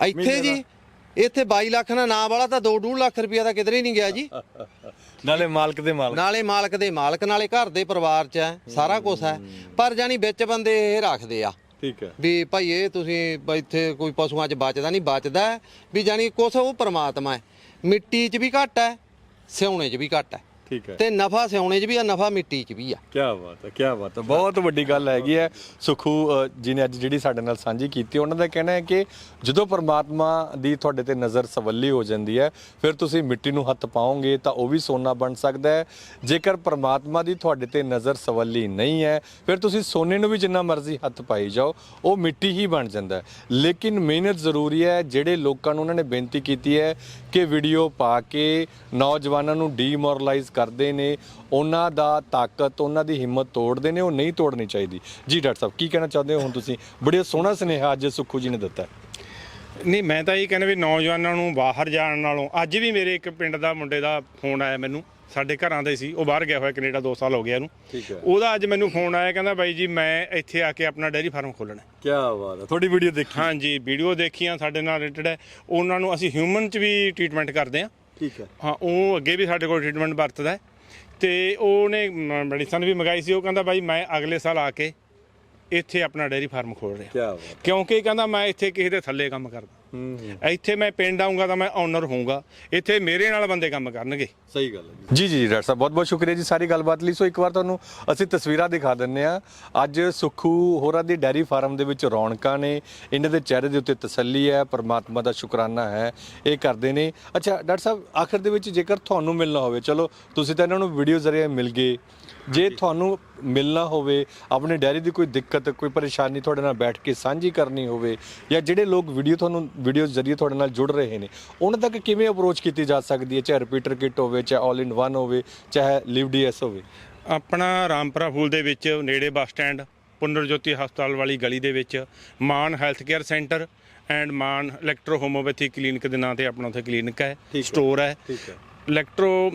ਇੱਥੇ ਜੀ ਇੱਥੇ 22 ਲੱਖ ਨਾਲ ਨਾਂ ਵਾਲਾ ਤਾਂ 2.5 ਲੱਖ ਰੁਪਇਆ ਤਾਂ ਕਿਧਰੇ ਨਹੀਂ ਗਿਆ ਜੀ। ਨਾਲੇ ਮਾਲਕ ਦੇ ਮਾਲਕ। ਨਾਲੇ ਮਾਲਕ ਦੇ ਮਾਲਕ ਨਾਲੇ ਘਰ ਦੇ ਪਰਿਵਾਰ ਚ ਹੈ ਸਾਰਾ ਕੁਝ ਹੈ। ਪਰ ਜਾਨੀ ਵਿੱਚ ਬੰਦੇ ਇਹ ਰੱਖਦੇ ਆ। ਠੀਕ ਹੈ। ਵੀ ਭਾਈ ਇਹ ਤੁਸੀਂ ਬ- ਇੱਥੇ ਕੋਈ ਪਸ਼ੂਆਂ ਚ ਬਚਦਾ ਨਹੀਂ ਬਚਦਾ ਹੈ, ਵੀ ਜਾਨੀ ਕੁਛ ਉਹ ਪ੍ਰਮਾਤਮਾ ਹੈ। ਮਿੱਟੀ ਚ ਵੀ ਘੱਟ ਹੈ ਸਿਉਣੇ ਚ ਵੀ ਘੱਟ ਹੈ। ਠੀਕ ਹੈ। ਤੇ ਨਫਾ ਸਿਉਣੇ ਚ ਵੀ ਆ ਨਫਾ ਮਿੱਟੀ ਚ ਵੀ ਆ। ਕੀ ਬਾਤ ਹੈ ਕੀ ਬਾਤ ਹੈ। ਬਹੁਤ ਵੱਡੀ ਗੱਲ ਹੈਗੀ ਹੈ। ਸੁਖੂ ਅ, ਜੀ ਨੇ ਅੱਜ ਜਿਹੜੀ ਸਾਡੇ ਨਾਲ ਸਾਂਝੀ ਕੀਤੀ ਉਹਨਾਂ ਦਾ ਕਹਿਣਾ ਹੈ ਕਿ ਜਦੋਂ ਪਰਮਾਤਮਾ ਦੀ ਤੁਹਾਡੇ ਤੇ ਨਜ਼ਰ ਸਵੱਲੀ ਹੋ ਜਾਂਦੀ ਹੈ ਫਿਰ ਤੁਸੀਂ ਮਿੱਟੀ ਨੂੰ ਹੱਥ ਪਾਓਗੇ ਤਾਂ ਉਹ ਵੀ ਸੋਨਾ ਬਣ ਸਕਦਾ ਹੈ। ਜੇਕਰ ਪਰਮਾਤਮਾ ਦੀ ਤੁਹਾਡੇ ਤੇ ਨਜ਼ਰ ਸਵੱਲੀ ਨਹੀਂ ਹੈ ਫਿਰ ਤੁਸੀਂ ਸੋਨੇ ਨੂੰ ਵੀ ਜਿੰਨਾ ਮਰਜ਼ੀ ਹੱਥ ਪਾਈ ਜਾਓ ਉਹ ਮਿੱਟੀ ਹੀ ਬਣ ਜਾਂਦਾ ਹੈ। ਲੇਕਿਨ ਮਿਹਨਤ ਜ਼ਰੂਰੀ ਹੈ ਜਿਹੜੇ ਲੋਕਾਂ ਨੂੰ ਉਹਨਾਂ ਨੇ ਬੇਨਤੀ ਕੀਤੀ ਹੈ ਕਿ ਵੀਡੀਓ ਪਾ ਕੇ ਨੌਜਵਾਨਾਂ ਨੂੰ ਡੀਮੋਰਲਾਈਜ਼ ਕਰਦੇ ਨੇ ਉਹਨਾਂ ਦਾ ਤਾਕਤ ਉਹਨਾਂ ਦੀ ਹਿੰਮਤ ਤੋੜਦੇ ਨੇ ਉਹ ਨਹੀਂ ਤੋੜਨੀ ਚਾਹੀਦੀ। ਜੀ ਡਾਕਟਰ ਸਾਹਿਬ ਕੀ ਕਹਿਣਾ ਚਾਹੁੰਦੇ ਹੋ ਹੁਣ ਤੁਸੀਂ? ਬੜੇ ਸੋਹਣਾ ਸੁਨੇਹਾ ਅੱਜ ਸੁੱਖੂ ਜੀ ਨੇ ਦਿੱਤਾ। ਨਹੀਂ ਮੈਂ ਤਾਂ ਇਹ ਕਹਿੰਦਾ ਵੀ ਨੌਜਵਾਨਾਂ ਨੂੰ ਬਾਹਰ ਜਾਣ ਨਾਲੋਂ ਅੱਜ ਵੀ ਮੇਰੇ ਇੱਕ ਪਿੰਡ ਦਾ ਮੁੰਡੇ ਦਾ ਫੋਨ ਆਇਆ ਮੈਨੂੰ ਸਾਡੇ ਘਰਾਂ ਦੇ ਸੀ ਉਹ ਬਾਹਰ ਗਿਆ ਹੋਇਆ ਕੈਨੇਡਾ 2 ਸਾਲ ਹੋ ਠੀਕ ਹੈ। ਉਹਦਾ ਅੱਜ ਮੈਨੂੰ ਫੋਨ ਆਇਆ ਕਹਿੰਦਾ ਬਾਈ ਜੀ ਮੈਂ ਇੱਥੇ ਆ ਕੇ ਆਪਣਾ ਡੇਅਰੀ ਫਾਰਮ ਖੋਲਣਾ। ਕੀ ਬਾਤ ਹੈ। ਤੁਹਾਡੀ ਵੀਡੀਓ ਦੇਖੀ। ਹਾਂਜੀ ਵੀਡੀਓ ਦੇਖੀਆਂ ਸਾਡੇ ਨਾਲ ਰਿਲੇਟਡ ਹੈ। ਉਹਨਾਂ ਨੂੰ ਅਸੀਂ ਹਿਊਮਨ 'ਚ ਵੀ ਟ੍ਰੀਟਮੈਂਟ ਕਰਦੇ ਹਾਂ। ਠੀਕ ਹੈ। ਹਾਂ ਉਹ ਅੱਗੇ ਵੀ ਸਾਡੇ ਕੋਲ ਟ੍ਰੀਟਮੈਂਟ ਵਰਤਦਾ ਹੈ। ਤੇ ਉਹਨੇ ਮੈਡੀਸਨ ਵੀ ਮੰਗਾਈ ਸੀ। ਉਹ ਕਹਿੰਦਾ ਬਾਈ ਮੈਂ ਅਗਲੇ ਸਾਲ ਆ ਕੇ ਇੱਥੇ ਆਪਣਾ ਡੇਅਰੀ ਫਾਰਮ ਖੋਲ ਰਿਹਾ। ਕਿਉਂਕਿ ਕਹਿੰਦਾ ਮੈਂ ਇੱਥੇ ਕਿਸੇ ਦੇ ਥੱਲੇ ਕੰਮ ਕਰਦਾ। ਇੱਥੇ ਮੈਂ ਪਿੰਡ ਆਉਂਗਾ ਤਾਂ ਮੈਂ ਓਨਰ ਹੋਊਂਗਾ। ਇੱਥੇ ਮੇਰੇ ਨਾਲ ਬੰਦੇ ਕੰਮ ਕਰਨਗੇ। ਸਹੀ ਗੱਲ ਹੈ ਜੀ। ਜੀ ਜੀ ਡਾਕਟਰ ਸਾਹਿਬ ਬਹੁਤ ਬਹੁਤ ਸ਼ੁਕਰੀਆ ਜੀ ਸਾਰੀ ਗੱਲਬਾਤ ਲਈ। ਸੋ ਇੱਕ ਵਾਰ ਤੁਹਾਨੂੰ ਅਸੀਂ ਤਸਵੀਰਾਂ ਦਿਖਾ ਦਿੰਨੇ ਆ ਅੱਜ ਸੁਖੂ ਹੋਰਾਂ ਦੀ ਡੈਰੀ ਫਾਰਮ ਦੇ ਵਿੱਚ ਰੌਣਕਾਂ ਨੇ। ਇਹਨਾਂ ਦੇ ਚਿਹਰੇ ਦੇ ਉੱਤੇ ਤਸੱਲੀ ਹੈ ਪਰਮਾਤਮਾ ਦਾ ਸ਼ੁਕਰਾਨਾ ਹੈ ਇਹ ਕਰਦੇ ਨੇ। ਅੱਛਾ ਡਾਕਟਰ ਸਾਹਿਬ ਆਖਰ ਦੇ ਵਿੱਚ ਜੇਕਰ ਤੁਹਾਨੂੰ ਮਿਲਣਾ ਹੋਵੇ ਚਲੋ ਤੁਸੀਂ ਤਾਂ ਇਹਨਾਂ ਨੂੰ ਵੀਡੀਓ ਜ਼ਰੀਏ ਮਿਲ ਗਏ। ਜੇ ਤੁਹਾਨੂੰ ਮਿਲਣਾ ਹੋਵੇ ਆਪਣੇ ਡੈਰੀ ਦੀ ਕੋਈ ਦਿੱਕਤ ਕੋਈ ਪਰੇਸ਼ਾਨੀ ਤੁਹਾਡੇ ਨਾਲ ਬੈਠ ਕੇ ਸਾਂਝੀ ਕਰਨੀ ਹੋਵੇ ਜਾਂ ਜਿਹੜੇ ਲੋਕ ਵੀਡੀਓ ਤੁਹਾਨੂੰ ਵੀਡੀਓ ਜ਼ਰੀਏ ਤੁਹਾਡੇ ਨਾਲ ਜੁੜ ਰਹੇ ਨੇ ਉਹਨਾਂ ਤੱਕ ਕਿਵੇਂ ਅਪਰੋਚ ਕੀਤੀ ਜਾ ਸਕਦੀ ਹੈ? ਚਾਹੇ ਰਿਪੀਟਰ ਕਿਟ ਹੋਵੇ ਚਾਹੇ 올 ਇਨ ਵਨ ਹੋਵੇ ਚਾਹੇ ਲਿਵ ਡੀਐਸ ਹੋਵੇ। ਆਪਣਾ ਰਾਮਪੁਰਾ ਫੂਲ ਦੇ ਵਿੱਚ ਨੇੜੇ ਬੱਸ ਸਟੈਂਡ ਪੁਨਰ ਜੋਤੀ ਹਸਪਤਾਲ ਵਾਲੀ ਗਲੀ ਦੇ ਵਿੱਚ Mann health care centre and Mann electro homoeopathy clinic ਦੇ ਨਾਂ ਤੇ ਆਪਣਾ ਉੱਥੇ ਕਲੀਨਿਕ ਹੈ। ਸਟੋਰ ਹੈ। ਠੀਕ ਹੈ। ਇਲੈਕਟ੍ਰੋ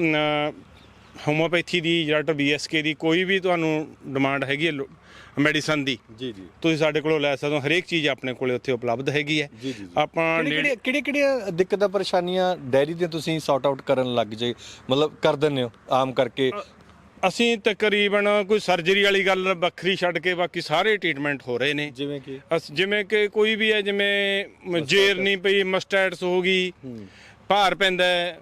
ਹੋਮੋਪੈਥੀ ਦੀ ਜਾਂ ਤਾਂ ਬੀਐਸਕੇ ਦੀ ਕੋਈ ਵੀ ਤੁਹਾਨੂੰ ਡਿਮਾਂਡ ਹੈਗੀ ਹੈ ਮੈਡੀਸਨ ਦੀ ਜੀ ਜੀ। ਤੁਸੀਂ ਸਾਡੇ ਕੋਲੋਂ ਲੈ ਸਕਦੇ ਹੋ ਹਰੇਕ ਚੀਜ਼ ਆਪਣੇ ਕੋਲੇ ਉੱਥੇ ਉਪਲਬਧ ਹੈਗੀ ਹੈ। ਜੀ, ਜੀ, ਜੀ। ਆਪਾਂ ਕਿਹੜੀ ਕਿਹੜੀ ਕਿਹੜੀਆਂ ਦਿੱਕਤਾਂ ਪਰੇਸ਼ਾਨੀਆਂ ਡੈਰੀ ਦੀਆਂ ਤੁਸੀਂ ਸੌਟ ਆਊਟ ਕਰਨ ਲੱਗ ਜੇ? ਮਤਲਬ ਕਰ ਦਿੰਦੇ ਹੋ ਆਮ ਕਰਕੇ। ਅਸੀਂ ਤਕਰੀਬਨ ਕੋਈ ਸਰਜਰੀ ਵਾਲੀ ਗੱਲ ਵੱਖਰੀ ਛੱਡ ਕੇ ਬਾਕੀ ਸਾਰੇ ਟ੍ਰੀਟਮੈਂਟ ਹੋ ਰਹੇ ਨੇ। ਜਿਵੇਂ ਕਿ? ਅਸ ਜਿਵੇਂ ਕਿ ਕੋਈ ਵੀ ਹੈ ਜਿਵੇਂ ਜੇਰ ਨਹੀਂ ਪਈ ਮਸਟੈਟਸ ਹੋ ਗਈ ਭਾਰ ਪੈਂਦਾ ਹੈ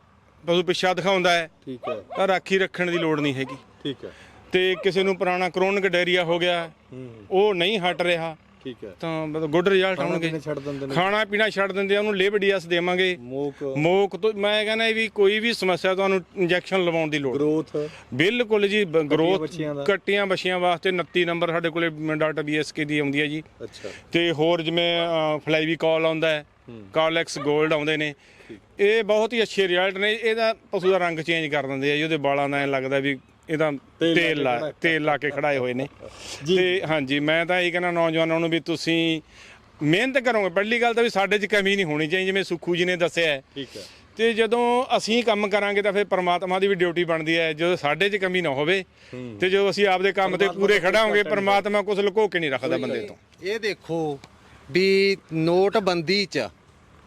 ਪਸ਼ੂ ਪਿੱਛਾ ਦਿਖਾਉਂਦਾ ਹੈ। ਠੀਕ ਹੈ। ਤਾਂ ਰਾਖੀ ਰੱਖਣ ਦੀ ਲੋੜ ਨਹੀਂ ਹੈਗੀ। ਠੀਕ ਹੈ। ਤੇ ਕਿਸੇ ਨੂੰ ਪੁਰਾਣਾ ਕਰੋਨਿਕ ਡਾਇਰੀਆ ਹੋ ਗਿਆ ਉਹ ਨਹੀਂ ਹਟ ਰਿਹਾ। ਠੀਕ ਹੈ। ਤਾਂ ਮਤਲਬ ਗੁੱਡ ਰਿਜ਼ਲਟ ਆਉਣਗੇ। ਪੀਣਾ ਛੱਡ ਦਿੰਦੇ ਨੇ। ਖਾਣਾ ਪੀਣਾ ਛੱਡ ਦਿੰਦੇ ਆ ਉਹਨੂੰ ਲੇਬਡੀਆਸ ਦੇਵਾਂਗੇ। ਮੋਕ। ਮੋਕ ਤੋਂ ਮੈਂ ਕਹਿੰਦਾ ਵੀ ਕੋਈ ਵੀ ਸਮੱਸਿਆ ਤੁਹਾਨੂੰ ਇੰਜੈਕਸ਼ਨ ਲਵਾਉਣ ਦੀ ਲੋੜ ਗਰੋਥ ਬਿਲਕੁਲ ਜੀ ਗਰੋਥ। ਕੱਟੀਆਂ ਬੱਚੀਆਂ ਵਾਸਤੇ 29 ਨੰਬਰ ਸਾਡੇ ਕੋਲੇ ਡਾਕਟਰ ਬੀਐਸਕੇ ਦੀ ਆਉਂਦੀ ਹੈ ਜੀ। ਅੱਛਾ। ਤੇ ਹੋਰ ਜਿਵੇਂ ਫਲਾਈਵੀ ਕਾਲ ਆਉਂਦਾ ਹੈ। ਕਾਲੈਕਸ 골ਡ ਆਉਂਦੇ ਨੇ। ਇਹ ਬਹੁਤ ਹੀ ਅੱਛੇ ਰਿਜ਼ਲਟ ਨੇ ਇਹਦਾ ਪਸ਼ੂ ਦਾ ਰੰਗ ਚੇਂਜ ਕਰ ਦਿੰਦੇ ਆ ਜੀ ਉਹਦੇ ਵਾਲਾਂ ਦਾ ਐਂ ਲੱਗਦਾ ਵੀ ਇਹਦਾ ਤੇਲ ਲਾ ਤੇਲ ਲਾ ਕੇ ਖੜਾਏ ਹੋਏ ਨੇ। ਤੇ ਹਾਂਜੀ ਮੈਂ ਤਾਂ ਇਹ ਕਹਿੰਦਾ ਨੌਜਵਾਨਾਂ ਨੂੰ ਵੀ ਤੁਸੀਂ ਮਿਹਨਤ ਕਰੋਗੇ। ਪਹਿਲੀ ਗੱਲ ਤਾਂ ਵੀ ਸਾਡੇ 'ਚ ਕਮੀ ਨਹੀਂ ਹੋਣੀ ਚਾਹੀਦੀ ਜਿਵੇਂ ਸੁਖੂ ਜੀ ਨੇ ਦੱਸਿਆ ਹੈ। ਠੀਕ ਹੈ। ਤੇ ਜਦੋਂ ਅਸੀਂ ਕੰਮ ਕਰਾਂਗੇ ਤਾਂ ਫਿਰ ਪ੍ਰਮਾਤਮਾ ਦੀ ਵੀ ਡਿਊਟੀ ਬਣਦੀ ਹੈ। ਜਦੋਂ ਸਾਡੇ 'ਚ ਕਮੀ ਨਾ ਹੋਵੇ ਤੇ ਜਦੋਂ ਅਸੀਂ ਆਪਦੇ ਕੰਮ ਤੇ ਪੂਰੇ ਖੜਾਂਗੇ ਪ੍ਰਮਾਤਮਾ ਕੁਝ ਲੁਕੋ ਕੇ ਨਹੀਂ ਰੱਖਦਾ ਬੰਦੇ ਤੋਂ। ਇਹ ਦੇਖੋ ਵੀ ਨੋਟਬੰਦੀ ਚ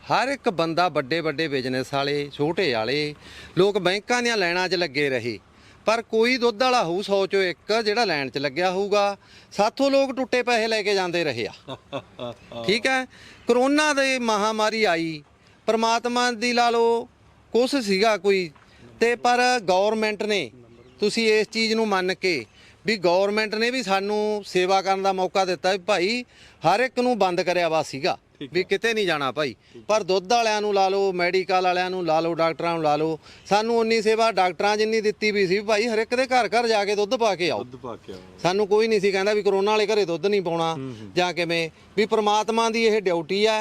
ਹਰ ਇੱਕ ਬੰਦਾ ਵੱਡੇ ਵੱਡੇ ਬਿਜ਼ਨਸ ਵਾਲੇ ਛੋਟੇ ਵਾਲੇ ਲੋਕ ਬੈਂਕਾਂ ਦੀਆਂ ਲਾਈਨਾਂ 'ਚ ਲੱਗੇ ਰਹੇ। ਪਰ ਕੋਈ ਦੁੱਧ ਵਾਲਾ ਹੋਊ 100 ਚੋਂ ਇੱਕ ਜਿਹੜਾ ਲਾਈਨ 'ਚ ਲੱਗਿਆ ਹੋਊਗਾ ਸਾਥੋਂ ਲੋਕ ਟੁੱਟੇ ਪੈਸੇ ਲੈ ਕੇ ਜਾਂਦੇ ਰਹੇ ਆ। ਠੀਕ ਹੈ? ਕਰੋਨਾ ਦੇ ਮਹਾਮਾਰੀ ਆਈ ਪ੍ਰਮਾਤਮਾ ਦੀ ਲਾ ਲਓ ਕੁਛ ਸੀਗਾ ਕੋਈ। ਤੇ ਪਰ ਗਵਰਨਮੈਂਟ ਨੇ ਤੁਸੀਂ ਇਸ ਚੀਜ਼ ਨੂੰ ਮੰਨ ਕੇ ਵੀ ਗਵਰਨਮੈਂਟ ਨੇ ਵੀ ਸਾਨੂੰ ਸੇਵਾ ਕਰਨ ਦਾ ਮੌਕਾ ਦਿੱਤਾ ਵੀ ਭਾਈ ਹਰ ਇੱਕ ਨੂੰ ਬੰਦ ਕਰਿਆ ਵਾ ਸੀਗਾ। ਵੀ ਕਿਤੇ ਨਹੀਂ ਜਾਣਾ ਭਾਈ। ਪਰ ਦੁੱਧ ਵਾਲਿਆਂ ਨੂੰ ਲਾ ਲਓ ਮੈਡੀਕਲ ਵਾਲਿਆਂ ਨੂੰ ਲਾ ਲਓ ਡਾਕਟਰਾਂ ਨੂੰ ਲਾ ਲਓ ਸਾਨੂੰ ਉਨੀ ਸੇਵਾ ਡਾਕਟਰਾਂ ਜਿੰਨੀ ਦਿੱਤੀ ਵੀ ਸੀ ਭਾਈ ਹਰ ਇੱਕ ਦੇ ਘਰ ਘਰ ਜਾ ਕੇ ਦੁੱਧ ਪਾ ਕੇ ਆਓ। ਦੁੱਧ ਪਾ ਕੇ ਆਓ। ਸਾਨੂੰ ਕੋਈ ਨਹੀਂ ਸੀ ਕਹਿੰਦਾ ਵੀ ਕਰੋਨਾ ਵਾਲੇ ਘਰੇ ਦੁੱਧ ਨਹੀਂ ਪਾਉਣਾ ਜਾਂ ਕਿਵੇਂ। ਵੀ ਪ੍ਰਮਾਤਮਾ ਦੀ ਇਹ ਡਿਊਟੀ ਹੈ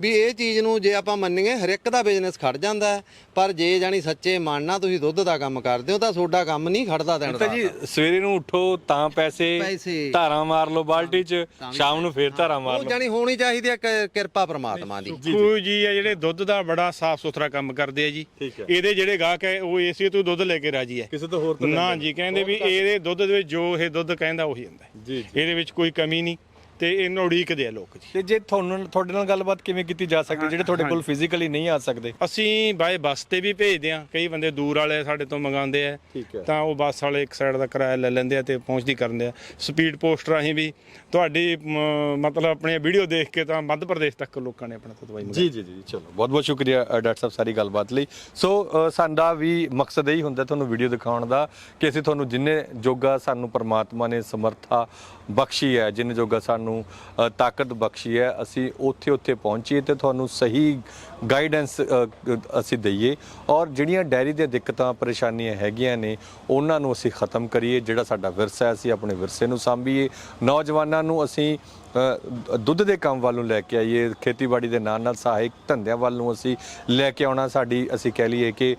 ਵੀ ਇਹ ਚੀਜ਼ ਨੂੰ ਜੇ ਆਪਾਂ ਮੰਨੀਏ ਹਰ ਇੱਕ ਦਾ ਬਿਜ਼ਨਸ ਖੜ ਜਾਂਦਾ ਪਰ ਜੇ ਜਾਨੀ ਸੱਚੇ ਮਨ ਨਾਲ ਤੁਸੀਂ ਦੁੱਧ ਦਾ ਕੰਮ ਕਰਦੇ ਹੋ ਤਾਂ ਤੁਹਾਡਾ ਕੰਮ ਨਹੀਂ ਖੜਦਾ ਦਿਨ ਤਾਂ ਜੀ ਸਵੇਰੇ ਨੂੰ ਉਠੋ ਤਾਂ ਪੈਸੇ ਪੈਸੇ। ਧਾਰਾਂ ਮਾਰ ਲਓ ਬਾਲਟੀ 'ਚ ਸ਼ਾਮ ਨੂੰ ਫੇਰ ਧਾਰਾਂ ਮਾਰ ਉਹ ਲਓ ਜਾਨੀ ਹੋਣੀ ਚਾਹੀਦੀ ਹੈ ਕਿ- ਕਿਰਪਾ ਪ੍ਰਮਾਤਮਾ ਦੀ ਸੁਖੂ ਜੀ ਆ ਜਿਹੜੇ ਦੁੱਧ ਦਾ ਬੜਾ ਸਾਫ਼ ਸੁਥਰਾ ਕੰਮ ਕਰਦੇ ਆ ਜੀ ਠੀਕ ਹੈ। ਇਹਦੇ ਜਿਹੜੇ ਗਾਹਕ ਹੈ ਉਹ ਏਸੀ ਤੋਂ ਦੁੱਧ ਲੈ ਕੇ ਰਾਜੀ ਹੈ ਕਿਸੇ ਤੋਂ ਹੋਰ ਤੋਂ ਨਾ ਜੀ ਕਹਿੰਦੇ ਵੀ ਇਹਦੇ ਦੁੱਧ ਦੇ ਵਿੱਚ ਜੋ ਇਹ ਦੁੱਧ ਕਹਿੰਦਾ ਉਹੀ ਹੁੰਦਾ ਹੈ। ਜੀ, ਜੀ। ਇਹਦੇ ਵਿੱਚ ਕੋਈ ਕਮੀ ਨਹੀਂ ਤੇ ਇਹਨੂੰ ਉਡੀਕਦੇ ਆ ਲੋਕ ਜੀ। ਤੇ ਜੇ ਤੁਹਾਨੂੰ ਤੁਹਾਡੇ ਨਾਲ ਗੱਲਬਾਤ ਕਿਵੇਂ ਕੀਤੀ ਜਾ ਸਕਦੀ ਜਿਹੜੇ ਤੁਹਾਡੇ ਕੋਲ ਫਿਜ਼ੀਕਲੀ ਨਹੀਂ ਆ ਸਕਦੇ? ਅਸੀਂ ਬਾਏ ਬੱਸ ਤੇ ਵੀ ਭੇਜਦੇ ਆ ਕਈ ਬੰਦੇ ਦੂਰ ਵਾਲੇ ਸਾਡੇ ਤੋਂ ਮੰਗਾਉਂਦੇ ਆ। ਤਾਂ ਉਹ ਬੱਸ ਵਾਲੇ ਇੱਕ ਸਾਈਡ ਦਾ ਕਿਰਾਇਆ ਲੈ ਲੈਂਦੇ ਆ ਤੇ ਪਹੁੰਚਦੀ ਕਰਦੇ ਆ। ਸਪੀਡ ਪੋਸਟ ਰਾਹੀਂ ਵੀ ਤੁਹਾਡੀ ਮਤਲਬ ਆਪਣੀ ਵੀਡੀਓ ਦੇਖ ਕੇ ਤਾਂ ਮੱਧ ਪ੍ਰਦੇਸ਼ ਤੱਕ ਲੋਕਾਂ ਨੇ ਆਪਣਾ ਦਵਾਈ ਮੰਗਾਈ। ਜੀ ਜੀ ਜੀ ਚਲੋ ਬਹੁਤ ਬਹੁਤ ਸ਼ੁਕਰੀਆ ਡਾਕਟਰ ਸਾਹਿਬ ਸਾਰੀ ਗੱਲਬਾਤ ਲਈ। ਸੋ ਸਾਡਾ ਵੀ ਮਕਸਦ ਇਹੀ ਹੁੰਦਾ ਤੁਹਾਨੂੰ ਵੀਡੀਓ ਦਿਖਾਉਣ ਦਾ ਕਿ ਅਸੀਂ ਤੁਹਾਨੂੰ ਜਿੰਨੇ ਜੋਗਾ ਸਾਨੂੰ ਪ੍ਰਮਾਤਮਾ ਨੇ ਸਮਰਥਾ ਬਖਸ਼ੀ ਹੈ, ਜਿੰਨੇ ਜੋਗਾ ਸਾਨੂੰ ਤਾਕਤ ਬਖਸ਼ੀ ਹੈ, ਅਸੀਂ ਉੱਥੇ ਉੱਥੇ ਪਹੁੰਚੀਏ ਤੇ ਤੁਹਾਨੂੰ ਸਹੀ ਗਾਈਡੈਂਸ ਅਸੀਂ ਦਈਏ। ਔਰ ਜਿਹੜੀਆਂ ਡੈਰੀ ਦੀਆਂ ਦਿੱਕਤਾਂ, ਪਰੇਸ਼ਾਨੀਆਂ ਹੈਗੀਆਂ ਨੇ, ਉਹਨਾਂ ਨੂੰ ਅਸੀਂ ਖਤਮ ਕਰੀਏ, ਜਿਹੜਾ ਸਾਡਾ ਵਿਰਸਾ ਹੈ, ਅਸੀਂ ਆਪਣੇ ਵਿਰਸੇ ਨੂੰ ਸਾਂਭੀਏ। ਨੌਜਵਾਨਾਂ ਨੂੰ ਅਸੀਂ ਦੁੱਧ ਦੇ ਕੰਮ ਵੱਲ ਨੂੰ ਲੈ ਕੇ ਆਈਏ, ਖੇਤੀਬਾੜੀ ਦੇ ਨਾਲ ਨਾਲ ਸਹਾਇਕ ਧੰਦਿਆਂ ਵੱਲ ਨੂੰ ਅਸੀਂ ਲੈ ਕੇ ਆਉਣਾ ਸਾਡੀ, ਅਸੀਂ ਕਹਿ ਲਈਏ ਕਿ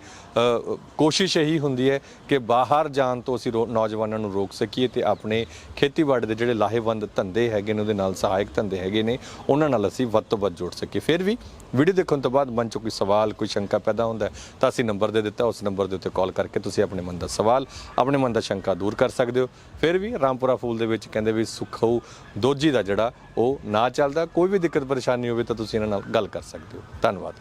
ਕੋਸ਼ਿਸ਼ ਇਹੀ ਹੁੰਦੀ ਹੈ ਕਿ ਬਾਹਰ ਜਾਣ ਤੋਂ ਅਸੀਂ ਰੋ- ਨੌਜਵਾਨਾਂ ਨੂੰ ਰੋਕ ਸਕੀਏ ਤੇ ਆਪਣੇ ਖੇਤੀਬਾੜੀ ਦੇ ਜਿਹੜੇ ਲਾਹੇਵੰਦ ਧੰਦੇ ਹੈਗੇ ਨੇ, ਉਹਦੇ ਨਾਲ ਸਹਾਇਕ ਧੰਦੇ ਹੈਗੇ ਨੇ, ਉਹਨਾਂ ਨਾਲ ਅਸੀਂ ਵੱਧ ਤੋਂ ਵੱਧ ਜੋੜ ਸਕੀਏ। ਫਿਰ ਵੀ ਵੀਡੀਓ ਦੇਖਣ ਤੋਂ ਬਾਅਦ ਮਨ 'ਚ ਕੋਈ ਸਵਾਲ, ਕੋਈ ਸ਼ੰਕਾ ਪੈਦਾ ਹੁੰਦਾ ਤਾਂ ਅਸੀਂ ਨੰਬਰ ਦੇ ਦਿੱਤਾ, ਉਸ ਨੰਬਰ ਦੇ ਉੱਤੇ ਕਾਲ ਕਰਕੇ ਤੁਸੀਂ ਆਪਣੇ ਮਨ ਦਾ ਸਵਾਲ, ਆਪਣੇ ਮਨ ਦਾ ਸ਼ੰਕਾ ਦੂਰ ਕਰ ਸਕਦੇ ਹੋ। ਫਿਰ ਵੀ ਰਾਮਪੁਰਾ ਫੂਲ ਦੇ ਵਿੱਚ ਕਹਿੰਦੇ ਵੀ ਸੁਖਊ ਦੋਜੀ ਦਾ ਜਿਹੜਾ ਉਹ ਨਾ ਚੱਲਦਾ, ਕੋਈ ਵੀ ਦਿੱਕਤ, ਪਰੇਸ਼ਾਨੀ ਹੋਵੇ ਤਾਂ ਤੁਸੀਂ ਇਹਨਾਂ ਨਾਲ ਗੱਲ ਕਰ ਸਕਦੇ ਹੋ। ਧੰਨਵਾਦ।